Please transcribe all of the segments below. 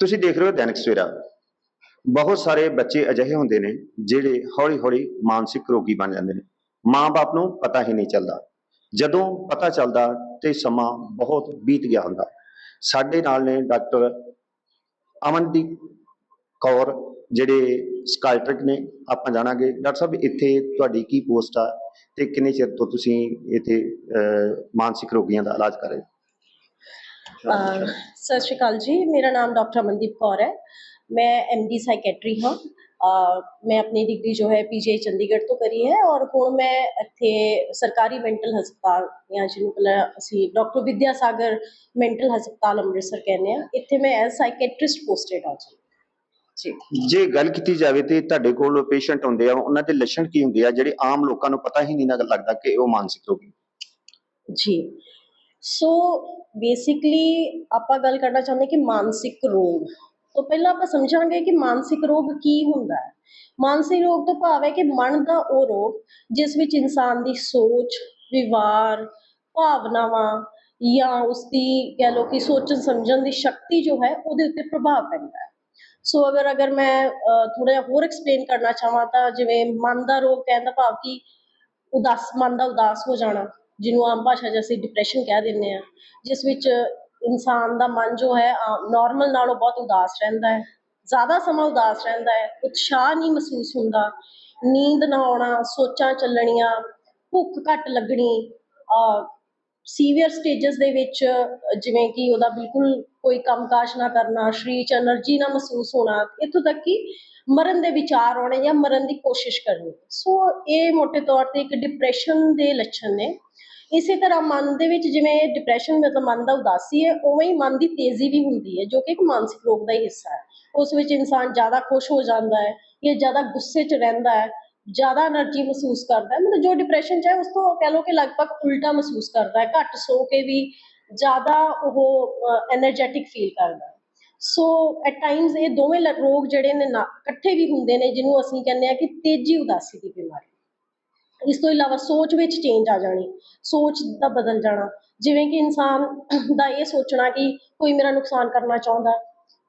ਤੁਸੀਂ ਦੇਖ ਰਹੇ ਹੋ ਦੈਨਿਕ ਸਵੇਰਾ। ਬਹੁਤ ਸਾਰੇ ਬੱਚੇ ਅਜਿਹੇ ਹੁੰਦੇ ਨੇ ਜਿਹੜੇ ਹੌਲੀ-ਹੌਲੀ ਮਾਨਸਿਕ ਰੋਗੀ ਬਣ ਜਾਂਦੇ ਨੇ। ਮਾਂ-ਬਾਪ ਨੂੰ ਪਤਾ ਹੀ ਨਹੀਂ ਚੱਲਦਾ। ਜਦੋਂ ਪਤਾ ਚੱਲਦਾ ਤੇ ਸਮਾਂ ਬਹੁਤ ਬੀਤ ਗਿਆ ਹੁੰਦਾ। ਸਾਡੇ ਨਾਲ ਨੇ ਡਾਕਟਰ ਅਮਨਦੀਪ ਕੌਰ, ਜਿਹੜੇ ਸਕਾਈਟ੍ਰਿਕ ਨੇ। ਆਪਾਂ ਜਾਣਾਂਗੇ, ਡਾਕਟਰ ਸਾਹਿਬ, ਇੱਥੇ ਤੁਹਾਡੀ ਕੀ ਪੋਸਟ ਆ ਤੇ ਕਿੰਨੇ ਚਿਰ ਤੋਂ ਤੁਸੀਂ ਇੱਥੇ ਮਾਨਸਿਕ ਰੋਗੀਆਂ ਦਾ ਇਲਾਜ ਕਰ ਰਹੇ ਹੋ? ਸਤਿ ਸ਼੍ਰੀ ਅਕਾਲ ਜੀ ਮੇਰਾ ਨਾਮ ਡਾਕਟਰ ਅਮਨਦੀਪ ਕੌਰ ਹੈ। ਮੈਂ ਐਮਡੀ ਸਾਈਕੈਟਰੀ ਹਾਂ। ਅਹ ਮੈਂ ਆਪਣੀ ਡਿਗਰੀ ਜੋ ਹੈ ਪੀਜੀਆਈ ਚੰਡੀਗੜ੍ਹ ਤੋਂ ਕਰੀ ਹੈ ਔਰ ਹੁਣ ਮੈਂ ਇੱਥੇ ਸਰਕਾਰੀ ਮੈਂਟਲ ਹਸਪਤਾਲ ਜਾਂ ਜਿਹਨੂੰ ਪਹਿਲਾਂ ਅਸੀਂ ਡਾਕਟਰ ਵਿਦਿਆ ਸਾਗਰ ਮੈਂਟਲ ਹਸਪਤਾਲ ਅੰਮ੍ਰਿਤਸਰ ਕਹਿੰਦੇ ਆ ਇੱਥੇ ਮੈਂ ਐਜ਼ ਸਾਈਕੈਟਰਿਸਟ ਪੋਸਟਡ ਹਾਂ ਜੀ। ਜੀ। ਜੇ ਗੱਲ ਕੀਤੀ ਜਾਵੇ ਤੇ ਤੁਹਾਡੇ ਕੋਲ ਪੇਸ਼ੈਂਟ ਹੁੰਦੇ ਆ ਉਹਨਾਂ ਦੇ ਲੱਛਣ ਕੀ ਹੁੰਦੇ ਆ? ਜਿਹੜੇ ਆਮ ਲੋਕਾਂ ਨੂੰ ਪਤਾ ਹੀ ਨਹੀਂ ਨਾ ਲੱਗਦਾ ਕਿ ਉਹ ਮਾਨਸਿਕ ਰੋਗੀ। ਜੀ। ਸੋ ਬੇਸਿਕਲੀ ਆਪਾਂ ਗੱਲ ਕਰਨਾ ਚਾਹੁੰਦੇ ਕਿ ਮਾਨਸਿਕ ਰੋਗ। ਤੋਂ ਪਹਿਲਾਂ ਆਪਾਂ ਸਮਝਾਂਗੇ ਕਿ ਮਾਨਸਿਕ ਰੋਗ ਕੀ ਹੁੰਦਾ ਹੈ। ਮਾਨਸਿਕ ਰੋਗ ਤੋਂ ਭਾਵ ਹੈ ਕਿ ਮਨ ਦਾ ਉਹ ਰੋਗ, ਜਿਸ ਵਿੱਚ ਇਨਸਾਨ ਦੀ ਸੋਚ, ਵਿਵਹਾਰ, ਭਾਵਨਾਵਾਂ ਜਾਂ ਉਸਦੀ ਕਹਿ ਲਓ ਕਿ ਸੋਚਣ, ਸਮਝਣ ਦੀ ਸ਼ਕਤੀ ਜੋ ਹੈ, ਉਹਦੇ ਉੱਤੇ ਪ੍ਰਭਾਵ ਪੈਂਦਾ ਹੈ। ਸੋ ਅਗਰ ਅਗਰ ਮੈਂ ਥੋੜਾ ਜਿਹਾ ਹੋਰ ਐਕਸਪਲੇਨ ਕਰਨਾ ਚਾਹਾਂ ਤਾਂ ਜਿਵੇਂ ਮਨ ਦਾ ਰੋਗ ਕਹਿਣ ਦਾ ਭਾਵ ਕਿ ਉਦਾਸ, ਮਨ ਦਾ ਉਦਾਸ ਹੋ ਜਾਣਾ। ਜਿਹਨੂੰ ਆਮ ਭਾਸ਼ਾ 'ਚ ਅਸੀਂ ਡਿਪਰੈਸ਼ਨ ਕਹਿ ਦਿੰਦੇ ਹਾਂ, ਜਿਸ ਵਿੱਚ ਇਨਸਾਨ ਦਾ ਮਨ ਜੋ ਹੈ ਨੋਰਮਲ ਨਾਲੋਂ ਬਹੁਤ ਉਦਾਸ ਰਹਿੰਦਾ ਹੈ, ਜ਼ਿਆਦਾ ਸਮਾਂ ਉਦਾਸ ਰਹਿੰਦਾ ਹੈ, ਉਤਸ਼ਾਹ ਨਹੀਂ ਮਹਿਸੂਸ ਹੁੰਦਾ, ਨੀਂਦ ਨਾ ਆਉਣਾ, ਸੋਚਾਂ ਚੱਲਣੀਆਂ, ਭੁੱਖ ਘੱਟ ਲੱਗਣੀ ਸੀਵੀਅਰ ਸਟੇजेस ਦੇ ਵਿੱਚ ਜਿਵੇਂ ਕਿ ਉਹਦਾ ਬਿਲਕੁਲ ਕੋਈ ਕੰਮ ਕਾਜ ਨਾ ਕਰਨਾ, ਸਰੀਰ 'ਚ એનર્ਜੀ ਨਾ ਮਹਿਸੂਸ ਹੋਣਾ, ਇੱਥੋਂ ਤੱਕ ਕਿ ਮਰਨ ਦੇ ਵਿਚਾਰ ਆਉਣੇ ਜਾਂ ਮਰਨ ਦੀ ਕੋਸ਼ਿਸ਼ ਕਰਨੀ। ਸੋ ਇਹ ਮੋٹے ਤੌਰ ਤੇ ਇੱਕ ਡਿਪਰੈਸ਼ਨ ਦੇ ਲੱਛਣ ਨੇ। ਇਸੇ ਤਰ੍ਹਾਂ ਮਨ ਦੇ ਵਿੱਚ ਜਿਵੇਂ ਡਿਪਰੈਸ਼ਨ ਮਤਲਬ ਮਨ ਦਾ ਉਦਾਸੀ ਹੈ, ਉਵੇਂ ਹੀ ਮਨ ਦੀ ਤੇਜ਼ੀ ਵੀ ਹੁੰਦੀ ਹੈ, ਜੋ ਕਿ ਇੱਕ ਮਾਨਸਿਕ ਰੋਗ ਦਾ ਹੀ ਹਿੱਸਾ ਹੈ। ਉਸ ਵਿੱਚ ਇਨਸਾਨ ਜ਼ਿਆਦਾ ਖੁਸ਼ ਹੋ ਜਾਂਦਾ ਹੈ ਜਾਂ ਜ਼ਿਆਦਾ ਗੁੱਸੇ 'ਚ ਰਹਿੰਦਾ ਹੈ, ਜ਼ਿਆਦਾ એનર્ਜੀ ਮਹਿਸੂਸ ਕਰਦਾ ਮਤਲਬ ਜੋ ਡਿਪਰੈਸ਼ਨ 'ਚ ਹੈ, ਉਸ ਤੋਂ ਕਹਿ ਲਓ ਕਿ ਲਗਭਗ ਉਲਟਾ ਮਹਿਸੂਸ ਕਰਦਾ ਹੈ, ਘੱਟ ਸੋ ਕੇ ਵੀ ਜ਼ਿਆਦਾ ਉਹ એનર્ਜੈਟਿਕ ਫੀਲ ਕਰਦਾ ਸੋ ਐਟ ਟਾਈਮਸ ਇਹ ਦੋਵੇਂ ਰੋਗ ਜਿਹੜੇ ਨੇ ਇਕੱਠੇ ਵੀ ਹੁੰਦੇ ਨੇ, ਜਿਹਨੂੰ ਅਸੀਂ ਕਹਿੰਦੇ ਆ ਕਿ ਤੇਜੀ ਉਦਾਸੀ ਦੀ ਬਿਮਾਰੀ। ਇਸ ਤੋਂ ਇਲਾਵਾ ਸੋਚ ਵਿੱਚ ਚੇਂਜ ਆ ਜਾਣੀ, ਸੋਚ ਦਾ ਬਦਲ ਜਾਣਾ। ਜਿਵੇਂ ਕਿ ਇਨਸਾਨ ਦਾ ਇਹ ਸੋਚਣਾ ਕਿ ਕੋਈ ਮੇਰਾ ਨੁਕਸਾਨ ਕਰਨਾ ਚਾਹੁੰਦਾ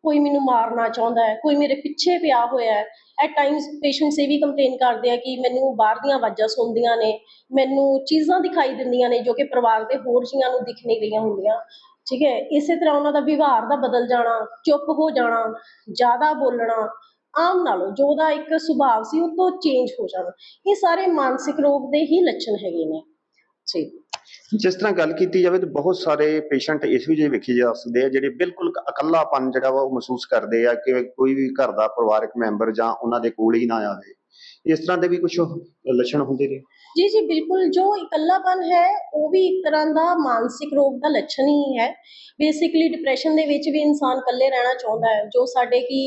ਕੋਈ ਮੈਨੂੰ ਮਾਰਨਾ ਚਾਹੁੰਦਾ ਹੈ, ਕੋਈ ਮੇਰੇ ਪਿੱਛੇ ਪਿਆ ਹੋਇਆ ਹੈ ਐਟ ਟਾਈਮਸ ਪੇਸ਼ੈਂਟਸ ਇਹ ਵੀ ਕੰਪਲੇਨ ਕਰਦੇ ਆ ਕਿ ਮੈਨੂੰ ਬਾਹਰ ਦੀਆਂ ਆਵਾਜ਼ਾਂ ਸੁਣਦੀਆਂ ਨੇ, ਮੈਨੂੰ ਚੀਜ਼ਾਂ ਦਿਖਾਈ ਦਿੰਦੀਆਂ ਨੇ ਜੋ ਕਿ ਪਰਿਵਾਰ ਦੇ ਹੋਰ ਜੀਆਂ ਨੂੰ ਦਿਖ ਨਹੀਂ ਰਹੀਆਂ ਹੁੰਦੀਆਂ। ਠੀਕ ਹੈ, ਇਸੇ ਤਰ੍ਹਾਂ ਉਹਨਾਂ ਦਾ ਵਿਵਹਾਰ ਦਾ ਬਦਲ ਜਾਣਾ, ਚੁੱਪ ਹੋ ਜਾਣਾ, ਜ਼ਿਆਦਾ ਬੋਲਣਾ ਆਮ ਨਾਲੋਂ ਜੋ ਉਹਦਾ ਇੱਕ ਸੁਭਾਅ ਸੀ ਉਹ ਤੋਂ ਚੇਂਜ ਹੋ ਜਾਣਾ। ਇਹ ਸਾਰੇ ਮਾਨਸਿਕ ਰੋਗ ਦੇ ਹੀ ਲੱਛਣ ਹੈਗੇ ਨੇ। ਜੀ। ਜਿਸ ਤਰ੍ਹਾਂ ਗੱਲ ਕੀਤੀ ਜਾਵੇ ਤਾਂ ਬਹੁਤ ਸਾਰੇ ਪੇਸ਼ੈਂਟ ਇਸ ਵੀ ਜੇ ਵੇਖੇ ਜਾ ਸਕਦੇ ਆ ਜਿਹੜੇ ਬਿਲਕੁਲ ਇਕੱਲਾਪਨ ਜਿਹੜਾ ਵਾ ਉਹ ਮਹਿਸੂਸ ਕਰਦੇ ਆ ਕਿ ਕੋਈ ਵੀ ਘਰ ਦਾ ਪਰਿਵਾਰਕ ਮੈਂਬਰ ਜਾਂ ਉਹਨਾਂ ਦੇ ਕੋਲ ਹੀ ਨਾ ਆਵੇ। ਇਸ ਤਰ੍ਹਾਂ ਦੇ ਵੀ ਕੁਝ ਲੱਛਣ ਹੁੰਦੇ ਨੇ? ਜੀ ਜੀ, ਬਿਲਕੁਲ। ਜੋ ਇਕੱਲਾਪਨ ਹੈ, ਉਹ ਵੀ ਇੱਕ ਤਰ੍ਹਾਂ ਦਾ ਮਾਨਸਿਕ ਰੋਗ ਦਾ ਲੱਛਣ ਹੀ ਹੈ। ਬੇਸਿਕਲੀ ਡਿਪਰੈਸ਼ਨ ਦੇ ਵਿੱਚ ਵੀ ਇਨਸਾਨ ਇਕੱਲੇ ਰਹਿਣਾ ਚਾਹੁੰਦਾ ਹੈ, ਜੋ ਸਾਡੇ ਕੀ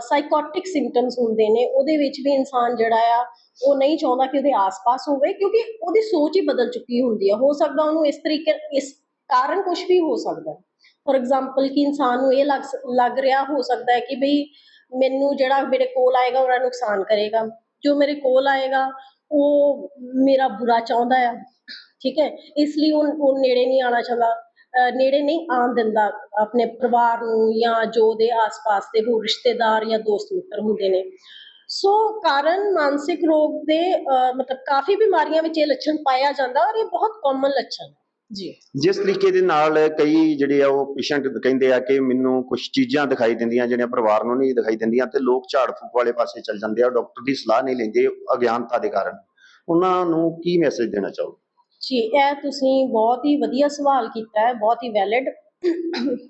ਸਾਈਕੋਟਿਕ ਸਿੰਪਟਮਸ ਹੁੰਦੇ ਨੇ, ਉਹਦੇ ਵਿੱਚ ਵੀ ਇਨਸਾਨ ਜਿਹੜਾ ਆ, ਉਹ ਨਹੀਂ ਚਾਹੁੰਦਾ ਕਿ ਉਹਦੇ ਆਸ-ਪਾਸ ਹੋਵੇ, ਕਿਉਂਕਿ ਉਹਦੀ ਸੋਚ ਹੀ ਬਦਲ ਚੁੱਕੀ ਹੁੰਦੀ ਹੈ ਹੋ ਸਕਦਾ ਉਹਨੂੰ ਇਸ ਤਰੀਕੇ, ਇਸ ਕਾਰਨ ਕੁਝ ਵੀ ਹੋ ਸਕਦਾ ਹੈ। ਫੋਰ ਐਗਜ਼ਾਮਪਲ ਕਿ ਇਨਸਾਨ ਨੂੰ ਇਹ ਲੱਗ ਲੱਗ ਰਿਹਾ, ਹੋ ਸਕਦਾ ਹੈ ਕਿ ਬਈ ਮੈਨੂੰ ਜਿਹੜਾ ਮੇਰੇ ਕੋਲ ਆਏਗਾ ਉਹ ਨੁਕਸਾਨ ਕਰੇਗਾ। ਜੋ ਮੇਰੇ ਕੋਲ ਆਏਗਾ, ਉਹ ਮੇਰਾ ਬੁਰਾ ਚਾਹੁੰਦਾ ਆ। ਠੀਕ ਹੈ? ਇਸ ਲਈ ਉਹ ਉਹ ਨੇੜੇ ਨਹੀਂ ਆਉਣਾ ਚਾਹੁੰਦਾ। ਨੇੜੇ ਨਹੀਂ ਆਉਣ ਦਿੰਦਾ। ਆਪਣੇ ਪਰਿਵਾਰ ਨੂੰ ਜਾਂ ਜੋ ਉਹਦੇ ਆਸ-ਪਾਸ ਦੇ ਹੋਰ ਰਿਸ਼ਤੇਦਾਰ ਜਾਂ ਦੋਸਤ ਮਿੱਤਰ ਹੁੰਦੇ ਨੇ। ਸੋ ਕਾਰਨ ਮਾਨਸਿਕ ਰੋਗ ਦੇ, ਅਹ ਮਤਲਬ ਕਾਫੀ ਬਿਮਾਰੀਆਂ ਵਿੱਚ ਇਹ ਲੱਛਣ ਪਾਇਆ ਜਾਂਦਾ ਔਰ ਇਹ ਬਹੁਤ ਕਾਮਨ ਲੱਛਣ। ਹੈ ਜੀ। ਜਿਸ ਤਰੀਕੇ ਦੇ ਨਾਲ ਕਈ ਜਿਹੜੇ ਆ ਉਹ ਪੇਸ਼ੈਂਟ ਕਹਿੰਦੇ ਆ ਕਿ ਮੈਨੂੰ ਕੁਝ ਚੀਜ਼ਾਂ ਦਿਖਾਈ ਦਿੰਦੀਆਂ ਜਿਹੜੀਆਂ ਪਰਿਵਾਰ ਨੂੰ ਨਹੀਂ ਦਿਖਾਈ ਦਿੰਦੀਆਂ ਤੇ ਲੋਕ ਝਾੜ ਫੂਕ ਵਾਲੇ ਪਾਸੇ ਚੱਲ ਜਾਂਦੇ ਆ ਡਾਕਟਰ ਦੀ ਸਲਾਹ ਨਹੀਂ ਲੈਂਦੇ ਅਗਿਆਨਤਾ ਦੇ ਕਾਰਨ। ਉਹਨਾਂ ਨੂੰ ਕੀ ਮੈਸੇਜ ਦੇਣਾ ਚਾਹੋ ਜੀ ਇਹ ਤੁਸੀਂ ਬਹੁਤ ਹੀ ਵਧੀਆ ਸਵਾਲ ਕੀਤਾ ਹੈ ਬਹੁਤ ਹੀ ਵੈਲਿਡ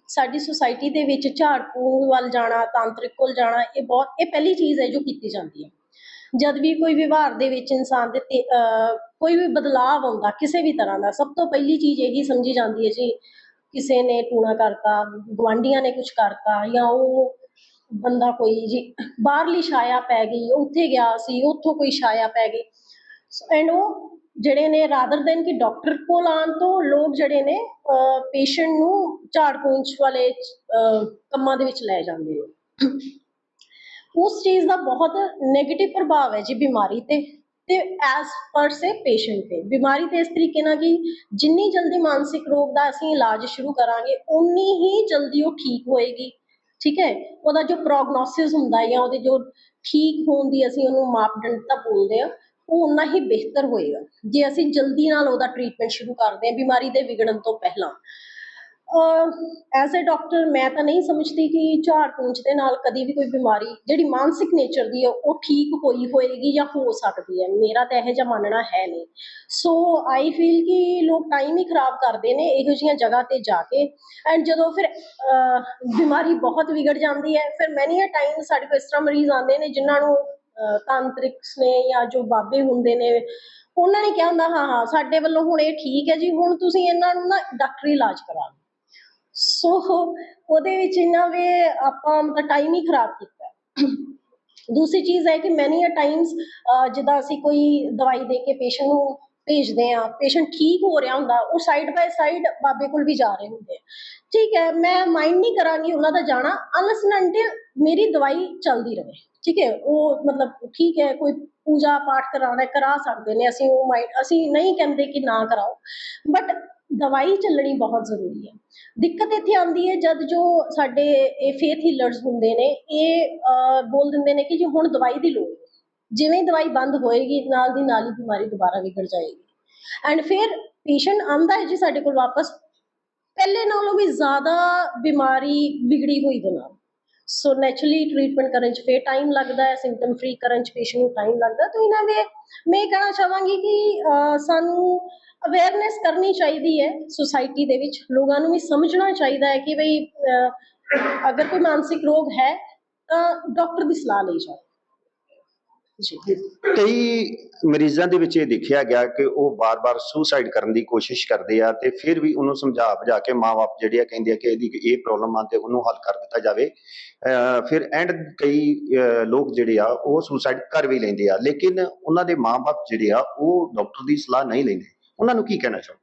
ਸਾਡੀ ਸੁਸਾਇਟੀ ਦੇ ਵਿੱਚ ਝਾੜ ਫੂਕ ਵੱਲ ਜਾਣਾ ਤਾਂਤਰਿਕ ਕੋਲ ਜਾਣਾ ਇਹ ਬਹੁਤ ਇਹ ਪਹਿਲੀ ਚੀਜ਼ ਹੈ ਜੋ ਕੀਤੀ ਜਾਂਦੀ ਹੈ। ਜਦ ਵੀ ਕੋਈ ਵਿਵਹਾਰ ਦੇ ਵਿੱਚ ਇਨਸਾਨ ਦੇ ਕੋਈ ਵੀ ਬਦਲਾਅ ਆਉਂਦਾ ਕਿਸੇ ਵੀ ਤਰ੍ਹਾਂ ਦਾ ਸਭ ਤੋਂ ਪਹਿਲੀ ਚੀਜ਼ ਇਹੀ ਸਮਝੀ ਜਾਂਦੀ ਹੈ ਜੀ ਕਿਸੇ ਨੇ ਟੂਣਾ ਕਰਤਾ ਗੁਆਂਢੀਆਂ ਨੇ ਕੁਝ ਕਰਤਾ ਜਾਂ ਉਹ ਬੰਦਾ ਕੋਈ ਜੀ ਬਾਹਰਲੀ ਛਾਇਆ ਪੈ ਗਈ ਉੱਥੇ ਗਿਆ ਸੀ ਉੱਥੋਂ ਕੋਈ ਛਾਇਆ ਪੈ ਗਈ। ਐਂਡ ਉਹ ਜਿਹੜੇ ਨੇ ਰਾਦਰ ਦੈਨ ਕਿ ਡਾਕਟਰ ਕੋਲ ਆਉਣ ਤੋਂ ਲੋਕ ਜਿਹੜੇ ਨੇ ਪੇਸ਼ੈਂਟ ਨੂੰ ਝਾੜ ਪੂੰਛ ਵਾਲੇ ਅਹ, ਕੰਮਾਂ ਦੇ ਵਿੱਚ ਲੈ ਜਾਂਦੇ ਨੇ। ਉਸ ਚੀਜ਼ ਦਾ ਬਹੁਤ 네ਗੇਟਿਵ ਪ੍ਰਭਾਵ ਹੈ ਜੀ ਬਿਮਾਰੀ ਤੇ। ਤੇ ਐਸ ਪਰ ਸੇ ਪੇਸ਼ੈਂਟ ਤੇ। ਬਿਮਾਰੀ ਤੇ ਇਸ ਤਰੀਕੇ ਨਾਲ ਕਿ ਜਿੰਨੀ ਜਲਦੀ ਮਾਨਸਿਕ ਰੋਗ ਦਾ ਅਸੀਂ ਇਲਾਜ ਸ਼ੁਰੂ ਕਰਾਂਗੇ ਉਨੀ ਹੀ ਜਲਦੀ ਉਹ ਠੀਕ ਹੋਏਗੀ। ਠੀਕ ਹੈ? ਉਹਦਾ ਜੋ ਪ੍ਰੋਗਨੋਸਿਸ ਹੁੰਦਾ ਜਾਂ ਉਹਦੇ ਜੋ ਠੀਕ ਹੋਣ ਦੀ ਅਸੀਂ ਉਹਨੂੰ ਮਾਪਦੰਡ ਤਾਂ ਬੋਲਦੇ ਆ ਉਹ ਉਨਾ ਹੀ ਬਿਹਤਰ ਹੋਏਗਾ। ਜੇ ਅਸੀਂ ਜਲਦੀ ਨਾਲ ਉਹਦਾ ਟ੍ਰੀਟਮੈਂਟ ਸ਼ੁਰੂ ਕਰਦੇ ਹਾਂ ਬਿਮਾਰੀ ਦੇ ਵਿਗੜਨ ਤੋਂ ਪਹਿਲਾਂ। ਐਜ਼ ਅ ਡਾਕਟਰ ਮੈਂ ਤਾਂ ਨਹੀਂ ਸਮਝਦੀ ਕਿ ਝਾੜ ਪੂੰਝ ਦੇ ਨਾਲ ਕਦੀ ਵੀ ਕੋਈ ਬਿਮਾਰੀ ਜਿਹੜੀ ਮਾਨਸਿਕ ਨੇਚਰ ਦੀ ਹੈ ਉਹ ਠੀਕ ਹੋਈ ਹੋਏਗੀ ਜਾਂ ਹੋ ਸਕਦੀ ਹੈ। ਮੇਰਾ ਤਾਂ ਇਹੋ ਜਿਹਾ ਮੰਨਣਾ ਹੈ ਨਹੀਂ। ਸੋ ਆਈ ਫੀਲ ਕਿ ਲੋਕ ਟਾਈਮ ਹੀ ਖਰਾਬ ਕਰਦੇ ਨੇ ਇਹੋ ਜਿਹੀਆਂ ਜਗ੍ਹਾ ਤੇ ਜਾ ਕੇ। ਐਂਡ ਜਦੋਂ ਫਿਰ ਬਿਮਾਰੀ ਬਹੁਤ ਵਿਗੜ ਜਾਂਦੀ ਹੈ ਫਿਰ ਮੈਨੀ ਅ ਟਾਈਮ ਸਾਡੇ ਕੋਲ ਇਸ ਤਰ੍ਹਾਂ ਮਰੀਜ਼ ਆਉਂਦੇ ਨੇ ਜਿਨ੍ਹਾਂ ਨੂੰ ਅਹ, ਤਾਂਤਰਿਕਸ ਨੇ ਜਾਂ ਜੋ ਬਾਬੇ ਹੁੰਦੇ ਨੇ ਉਹਨਾਂ ਨੇ ਕਿਹਾ ਹੁੰਦਾ ਹਾਂ ਹਾਂ ਸਾਡੇ ਵੱਲੋਂ ਹੁਣ ਇਹ ਠੀਕ ਹੈ ਜੀ ਹੁਣ ਤੁਸੀਂ ਇਹਨਾਂ ਨੂੰ ਨਾ ਡਾਕਟਰੀ ਇਲਾਜ ਕਰਾ ਲਓ। ਸੋ ਉਹਦੇ ਵਿੱਚ ਇਹਨਾਂ ਵੇ ਆਪਾਂ ਮਤਲਬ ਟਾਈਮ ਹੀ ਖਰਾਬ ਕੀਤਾ। ਦੂਸਰੀ ਚੀਜ਼ ਹੈ ਕਿ ਮੈਨੀ ਅ ਟਾਈਮਸ ਜਿੱਦਾਂ ਅਸੀਂ ਕੋਈ ਦਵਾਈ ਦੇ ਕੇ ਪੇਸ਼ੈਂਟ ਨੂੰ ਭੇਜਦੇ ਆ ਪੇਸ਼ੈਂਟ ਠੀਕ ਹੋ ਰਿਹਾ ਹੁੰਦਾ, ਉਹ ਸਾਈਡ ਬਾਏ ਸਾਈਡ ਬਾਬੇ ਕੋਲ ਵੀ ਜਾ ਰਹੇ ਹੁੰਦੇ ਆ। ਠੀਕ ਹੈ, ਮੈਂ ਮਾਈਂਡ ਨਹੀਂ ਕਰਾਂਗੀ ਉਹਨਾਂ ਦਾ ਜਾਣਾ ਅਨਲੈਸ ਅੰਟਿਲ ਮੇਰੀ ਦਵਾਈ ਚੱਲਦੀ ਰਹੇ। ਠੀਕ ਹੈ, ਉਹ ਮਤਲਬ ਠੀਕ ਹੈ, ਕੋਈ ਪੂਜਾ ਪਾਠ ਕਰਾਉਣਾ, ਕਰਾ ਸਕਦੇ ਨੇ, ਅਸੀਂ ਉਹ ਮਾਈਂਡ ਅਸੀਂ ਨਹੀਂ ਕਹਿੰਦੇ ਕਿ ਨਾ ਕਰਾਓ। ਬਟ ਦਵਾਈ ਚੱਲਣੀ ਬਹੁਤ ਜ਼ਰੂਰੀ ਹੈ। ਦਿੱਕਤ ਇੱਥੇ ਆਉਂਦੀ ਹੈ ਜਦ ਜੋ ਸਾਡੇ ਇਹ ਫੇਥ ਹੀਲਰਸ ਹੁੰਦੇ ਨੇ, ਇਹ ਬੋਲ ਦਿੰਦੇ ਨੇ ਕਿ ਜੀ ਹੁਣ ਦਵਾਈ ਦੀ ਲੋੜ ਜਿਵੇਂ ਹੀ ਦਵਾਈ ਬੰਦ ਹੋਏਗੀ, ਨਾਲ ਦੀ ਨਾਲ ਹੀ ਬਿਮਾਰੀ ਦੁਬਾਰਾ ਵਿਗੜ ਜਾਏਗੀ। ਐਂਡ ਫਿਰ ਪੇਸ਼ੈਂਟ ਆਂਦਾ ਹੈ ਜੀ ਸਾਡੇ ਕੋਲ ਵਾਪਸ, ਪਹਿਲੇ ਨਾਲੋਂ ਵੀ ਜ਼ਿਆਦਾ ਬਿਮਾਰੀ ਵਿਗੜੀ ਹੋਈ ਦੇ ਨਾਲ। ਸੋ ਨੈਚੁਰਲੀ ਟ੍ਰੀਟਮੈਂਟ ਕਰਨ ਚ ਫੇਰ ਟਾਈਮ ਲੱਗਦਾ ਹੈ ਸਿੰਪਟਮ ਫ੍ਰੀ ਕਰਨ ਚ ਪੇਸ਼ੈਂਟ ਨੂੰ ਟਾਈਮ ਲੱਗਦਾ ਤਾਂ ਇਹਨਾਂ ਦੇ ਮੈਂ ਇਹ ਕਹਿਣਾ ਚਾਹਾਂਗੀ ਕਿ ਸਾਨੂੰ ਅਵੇਅਰਨੈਸ ਕਰਨੀ ਚਾਹੀਦੀ ਹੈ ਸੁਸਾਇਟੀ ਦੇ ਵਿੱਚ। ਲੋਕਾਂ ਨੂੰ ਵੀ ਸਮਝਣਾ ਚਾਹੀਦਾ ਹੈ ਕਿ ਭਈ ਅਗਰ ਕੋਈ ਮਾਨਸਿਕ ਰੋਗ ਹੈ, ਤਾਂ ਡਾਕਟਰ ਦੀ ਸਲਾਹ ਲਈ ਜਾਓ। ਕਈ ਮਰੀਜ਼ਾਂ ਦੇ ਵਿੱਚ ਇਹ ਦੇਖਿਆ ਗਿਆ ਕਿ ਉਹ ਬਾਰ-ਬਾਰ ਸੁਸਾਈਡ ਕਰਨ ਦੀ ਕੋਸ਼ਿਸ਼ ਕਰਦੇ ਆ ਤੇ ਫਿਰ ਵੀ ਉਹਨੂੰ ਸਮਝਾ ਬੁਝਾ ਕੇ ਮਾਪੇ ਜਿਹੜੇ ਆ ਕਹਿੰਦੇ ਆ ਕਿ ਇਹਦੀ ਇਹ ਪ੍ਰੋਬਲਮ ਆ ਤੇ ਉਹਨੂੰ ਹੱਲ ਕਰ ਦਿੱਤਾ ਜਾਵੇ। ਫਿਰ ਐਂਡ ਕਈ ਲੋਕ ਜਿਹੜੇ ਆ ਉਹ ਸੁਸਾਈਡ ਕਰ ਵੀ ਲੈਂਦੇ ਆ ਲੇਕਿਨ ਉਹਨਾਂ ਦੇ ਮਾਪੇ ਜਿਹੜੇ ਆ ਉਹ ਡਾਕਟਰ ਦੀ ਸਲਾਹ ਨਹੀਂ ਲੈਂਦੇ। ਉਹਨਾਂ ਨੂੰ ਕੀ ਕਹਿਣਾ ਚਾਹੋ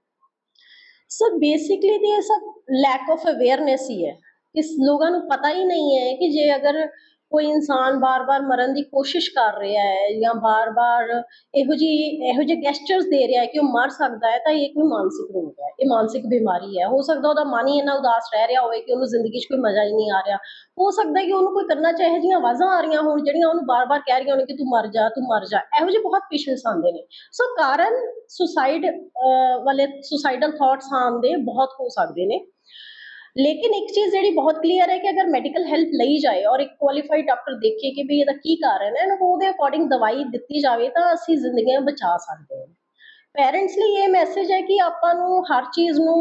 ਸਰ ਬੇਸਿਕਲੀ ਇਹ ਸਭ ਲੈਕ ਆਫ ਅਵੇਅਰਨੈਸ ਹੀ ਹੈ। ਇਸ ਲੋਕਾਂ ਨੂੰ ਪਤਾ ਹੀ ਨਹੀਂ ਹੈ ਕਿ ਜੇ ਅਗਰ ਕੋਈ ਇਨਸਾਨ ਬਾਰ-ਬਾਰ ਮਰਨ ਦੀ ਕੋਸ਼ਿਸ਼ ਕਰ ਰਿਹਾ ਹੈ ਜਾਂ ਬਾਰ-ਬਾਰ ਇਹੋ ਜੀ ਇਹੋ ਜਿਹੇ ਗੈਸਚਰਸ ਦੇ ਰਿਹਾ ਹੈ ਕਿ ਉਹ ਮਰ ਸਕਦਾ ਹੈ, ਤਾਂ ਇਹ ਕੋਈ ਮਾਨਸਿਕ ਰੋਗ ਹੈ, ਇਹ ਮਾਨਸਿਕ ਬਿਮਾਰੀ ਹੈ। ਹੋ ਸਕਦਾ ਉਹਦਾ ਮਨ ਹੀ ਇੰਨਾ ਉਦਾਸ ਰਹਿ ਰਿਹਾ ਹੋਵੇ ਕਿ ਉਹਨੂੰ ਜ਼ਿੰਦਗੀ 'ਚ ਕੋਈ ਮਜ਼ਾ ਹੀ ਨਹੀਂ ਆ ਰਿਹਾ। ਹੋ ਸਕਦਾ ਕਿ ਉਹਨੂੰ ਕੋਈ ਕਰਨਾ ਇਹੋ ਜਿਹੀਆਂ ਆਵਾਜ਼ਾਂ ਆ ਰਹੀਆਂ ਹੋਣ ਜਿਹੜੀਆਂ ਉਹਨੂੰ ਬਾਰ-ਬਾਰ ਕਹਿ ਰਹੀਆਂ ਹੋਣ ਕਿ ਤੂੰ ਮਰ ਜਾ, ਤੂੰ ਮਰ ਜਾ। ਇਹੋ ਜਿਹੇ ਬਹੁਤ ਪੇਸ਼ੈਂਟਸ ਆਉਂਦੇ ਨੇ। ਸੋ ਕਾਰਨ ਸੁਸਾਈਡ ਵਾਲੇ ਸੁਸਾਈਡਲ ਥਾਟਸ ਆਉਣ ਦੇ ਬਹੁਤ ਹੋ ਸਕਦੇ ਨੇ। ਲੇਕਿਨ ਇੱਕ ਚੀਜ਼ ਜਿਹੜੀ ਬਹੁਤ ਕਲੀਅਰ ਹੈ ਕਿ ਅਗਰ ਮੈਡੀਕਲ ਹੈਲਪ ਲਈ ਜਾਏ ਔਰ ਇੱਕ ਕੁਆਲੀਫਾਈਡ ਡਾਕਟਰ ਦੇਖੇ ਕਿ ਵੀ ਇਹਦਾ ਕੀ ਕਾਰਨ ਹੈ ਨਾ ਉਹਦੇ ਅਕੋਰਡਿੰਗ ਦਵਾਈ ਦਿੱਤੀ ਜਾਵੇ ਤਾਂ ਅਸੀਂ ਜ਼ਿੰਦਗੀਆਂ ਬਚਾ ਸਕਦੇ ਹਾਂ। ਪੇਰੈਂਟਸ ਲਈ ਇਹ ਮੈਸੇਜ ਹੈ ਕਿ ਆਪਾਂ ਨੂੰ ਹਰ ਚੀਜ਼ ਨੂੰ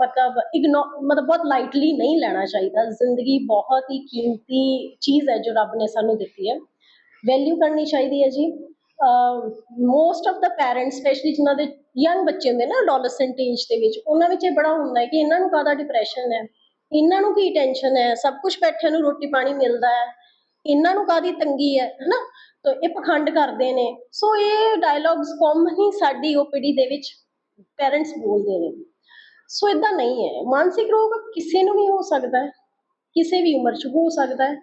ਮਤਲਬ ਇਗਨੋ ਮਤਲਬ ਬਹੁਤ ਲਾਈਟਲੀ ਨਹੀਂ ਲੈਣਾ ਚਾਹੀਦਾ। ਜ਼ਿੰਦਗੀ ਬਹੁਤ ਹੀ ਕੀਮਤੀ ਚੀਜ਼ ਹੈ ਜੋ ਰੱਬ ਨੇ ਸਾਨੂੰ ਦਿੱਤੀ ਹੈ। ਵੈਲਿਊ ਕਰਨੀ ਚਾਹੀਦੀ ਹੈ ਜੀ। Most of the parents specially ਜਿਨ੍ਹਾਂ ਦੇ ਯੰਗ ਬੱਚੇ ਹੁੰਦੇ ਨਾ ਅਡੋਲੈਸੈਂਟ ਏਜ ਦੇ ਵਿੱਚ, ਉਹਨਾਂ ਵਿੱਚ ਇਹ ਬੜਾ ਹੁੰਦਾ ਹੈ ਕਿ ਇਹਨਾਂ ਨੂੰ ਕਾਹਦਾ ਡਿਪਰੈਸ਼ਨ ਹੈ? ਇਹਨਾਂ ਨੂੰ ਕੀ ਟੈਨਸ਼ਨ ਹੈ? ਸਭ ਕੁਝ ਬੈਠਿਆਂ ਨੂੰ ਰੋਟੀ ਪਾਣੀ ਮਿਲਦਾ ਹੈ। ਇਹਨਾਂ ਨੂੰ ਕਾਹਦੀ ਤੰਗੀ ਹੈ, ਹਨਾ? ਤਾਂ ਇਹ ਪਖੰਡ ਕਰਦੇ ਨੇ। ਸੋ ਇਹ ਡਾਇਲੌਗਸ ਹੀ ਸਾਡੀ ਓਪੀਡੀ ਦੇ ਵਿੱਚ ਪੈਰੈਂਟਸ ਬੋਲਦੇ ਨੇ। ਸੋ ਇਦਾਂ ਨਹੀਂ ਹੈ। ਮਾਨਸਿਕ ਰੋਗ ਕਿਸੇ ਨੂੰ ਵੀ ਹੋ ਸਕਦਾ ਹੈ। ਕਿਸੇ ਵੀ ਉਮਰ 'ਚ ਹੋ ਸਕਦਾ ਹੈ।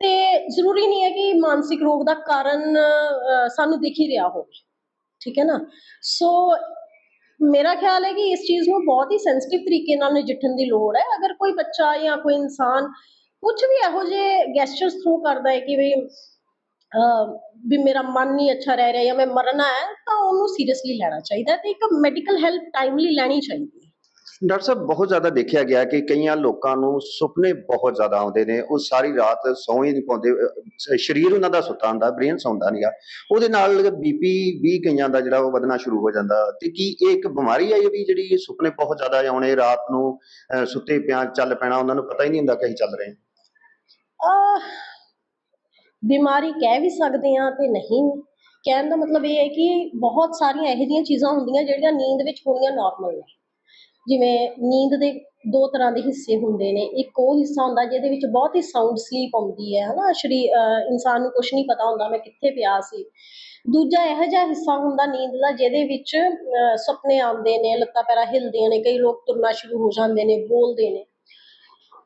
ਤੇ ਜ਼ਰੂਰੀ ਨਹੀਂ ਹੈ ਕਿ ਮਾਨਸਿਕ ਰੋਗ ਦਾ ਕਾਰਨ ਸਾਨੂੰ ਦਿਖ ਹੀ ਰਿਹਾ ਹੋਵੇ। ਠੀਕ ਹੈ ਨਾ? ਸੋ ਮੇਰਾ ਖਿਆਲ ਹੈ ਕਿ ਇਸ ਚੀਜ਼ ਨੂੰ ਬਹੁਤ ਹੀ ਸੈਂਸਿਟਿਵ ਤਰੀਕੇ ਨਾਲ ਨਜਿੱਠਣ ਦੀ ਲੋੜ ਹੈ। ਅਗਰ ਕੋਈ ਬੱਚਾ ਜਾਂ ਕੋਈ ਇਨਸਾਨ ਕੁਝ ਵੀ ਇਹੋ ਜਿਹੇ ਗੈਸਚਰਸ ਥਰੂ ਕਰਦਾ ਹੈ ਕਿ ਵੀ ਵੀ ਮੇਰਾ ਮਨ ਨਹੀਂ ਅੱਛਾ ਰਹਿ ਰਿਹਾ ਜਾਂ ਮੈਂ ਮਰਨਾ ਹੈ, ਤਾਂ ਉਹਨੂੰ ਸੀਰੀਅਸਲੀ ਲੈਣਾ ਚਾਹੀਦਾ ਹੈ ਤੇ ਇੱਕ ਮੈਡੀਕਲ ਹੈਲਪ ਟਾਈਮਲੀ ਲੈਣੀ ਚਾਹੀਦੀ ਡਾਕਟਰ ਸਾਹਿਬ, ਬਹੁਤ ਜ਼ਿਆਦਾ ਦੇਖਿਆ ਗਿਆ ਕਿ ਕਈਆਂ ਲੋਕਾਂ ਨੂੰ ਸੁਪਨੇ ਬਹੁਤ ਜ਼ਿਆਦਾ ਆਉਂਦੇ ਨੇ। ਉਹ ਸਾਰੀ ਰਾਤ ਸੌਂ ਹੀ ਨਹੀਂ ਪਾਉਂਦੇ। ਸਰੀਰ ਉਹਨਾਂ ਦਾ ਸੁੱਤਾ ਹੁੰਦਾ, ਬ੍ਰੇਨ ਸੌਂਦਾ ਨਹੀਂਗਾ ਉਹਦੇ ਨਾਲ ਬੀਪੀ ਵੀ ਕਈਆਂ ਦਾ ਜਿਹੜਾ ਉਹ ਵਧਣਾ ਸ਼ੁਰੂ ਹੋ ਜਾਂਦਾ। ਤੇ ਕੀ ਇਹ ਇੱਕ ਬਿਮਾਰੀ ਹੈ ਇਹ ਵੀ ਜਿਹੜੀ ਸੁਪਨੇ ਬਹੁਤ ਜ਼ਿਆਦਾ ਆਉਣੇ, ਰਾਤ ਨੂੰ ਸੁੱਤੇ ਪਿਆਂ ਚੱਲ ਪੈਣਾ, ਉਹਨਾਂ ਨੂੰ ਪਤਾ ਹੀ ਨਹੀਂ ਹੁੰਦਾ ਕਿ ਅਸੀਂ ਚੱਲ ਰਹੇ ਹਾਂ। ਬਿਮਾਰੀ ਕਹਿ ਵੀ ਸਕਦੇ ਆ ਤੇ ਨਹੀਂ। ਕਹਿਣ ਦਾ ਮਤਲਬ ਇਹ ਹੈ ਕਿ ਬਹੁਤ ਸਾਰੀਆਂ ਇਹੋ ਜਿਹੀਆਂ ਚੀਜ਼ਾਂ ਹੁੰਦੀਆਂ ਜਿਹੜੀਆਂ ਨੀਂਦ ਵਿੱਚ ਹੋਣੀਆਂ ਨਾਰਮਲ ਨੇ। ਜਿਵੇਂ ਨੀਂਦ ਦੇ ਦੋ ਤਰ੍ਹਾਂ ਦੇ ਹਿੱਸੇ ਹੁੰਦੇ ਨੇ। ਇੱਕ ਉਹ ਹਿੱਸਾ ਹੁੰਦਾ ਜਿਹਦੇ ਵਿੱਚ ਬਹੁਤ ਹੀ ਸਾਊਂਡ ਸਲੀਪ ਆਉਂਦੀ ਹੈ ਹਨਾ? ਸ਼ਰੀ ਇਨਸਾਨ ਨੂੰ ਕੁਝ ਨਹੀਂ ਪਤਾ ਹੁੰਦਾ ਮੈਂ ਕਿੱਥੇ ਪਿਆ ਸੀ। ਦੂਜਾ ਇਹੋ ਜਿਹਾ ਹਿੱਸਾ ਹੁੰਦਾ ਨੀਂਦ ਦਾ ਜਿਹਦੇ ਵਿੱਚ ਅਹ, ਸੁਪਨੇ ਆਉਂਦੇ ਨੇ ਲੱਤਾਂ ਪੈਰਾਂ ਹਿਲਦੀਆਂ ਨੇ ਕਈ ਲੋਕ ਤੁਰਨਾ ਸ਼ੁਰੂ ਹੋ ਜਾਂਦੇ ਨੇ ਬੋਲਦੇ ਨੇ।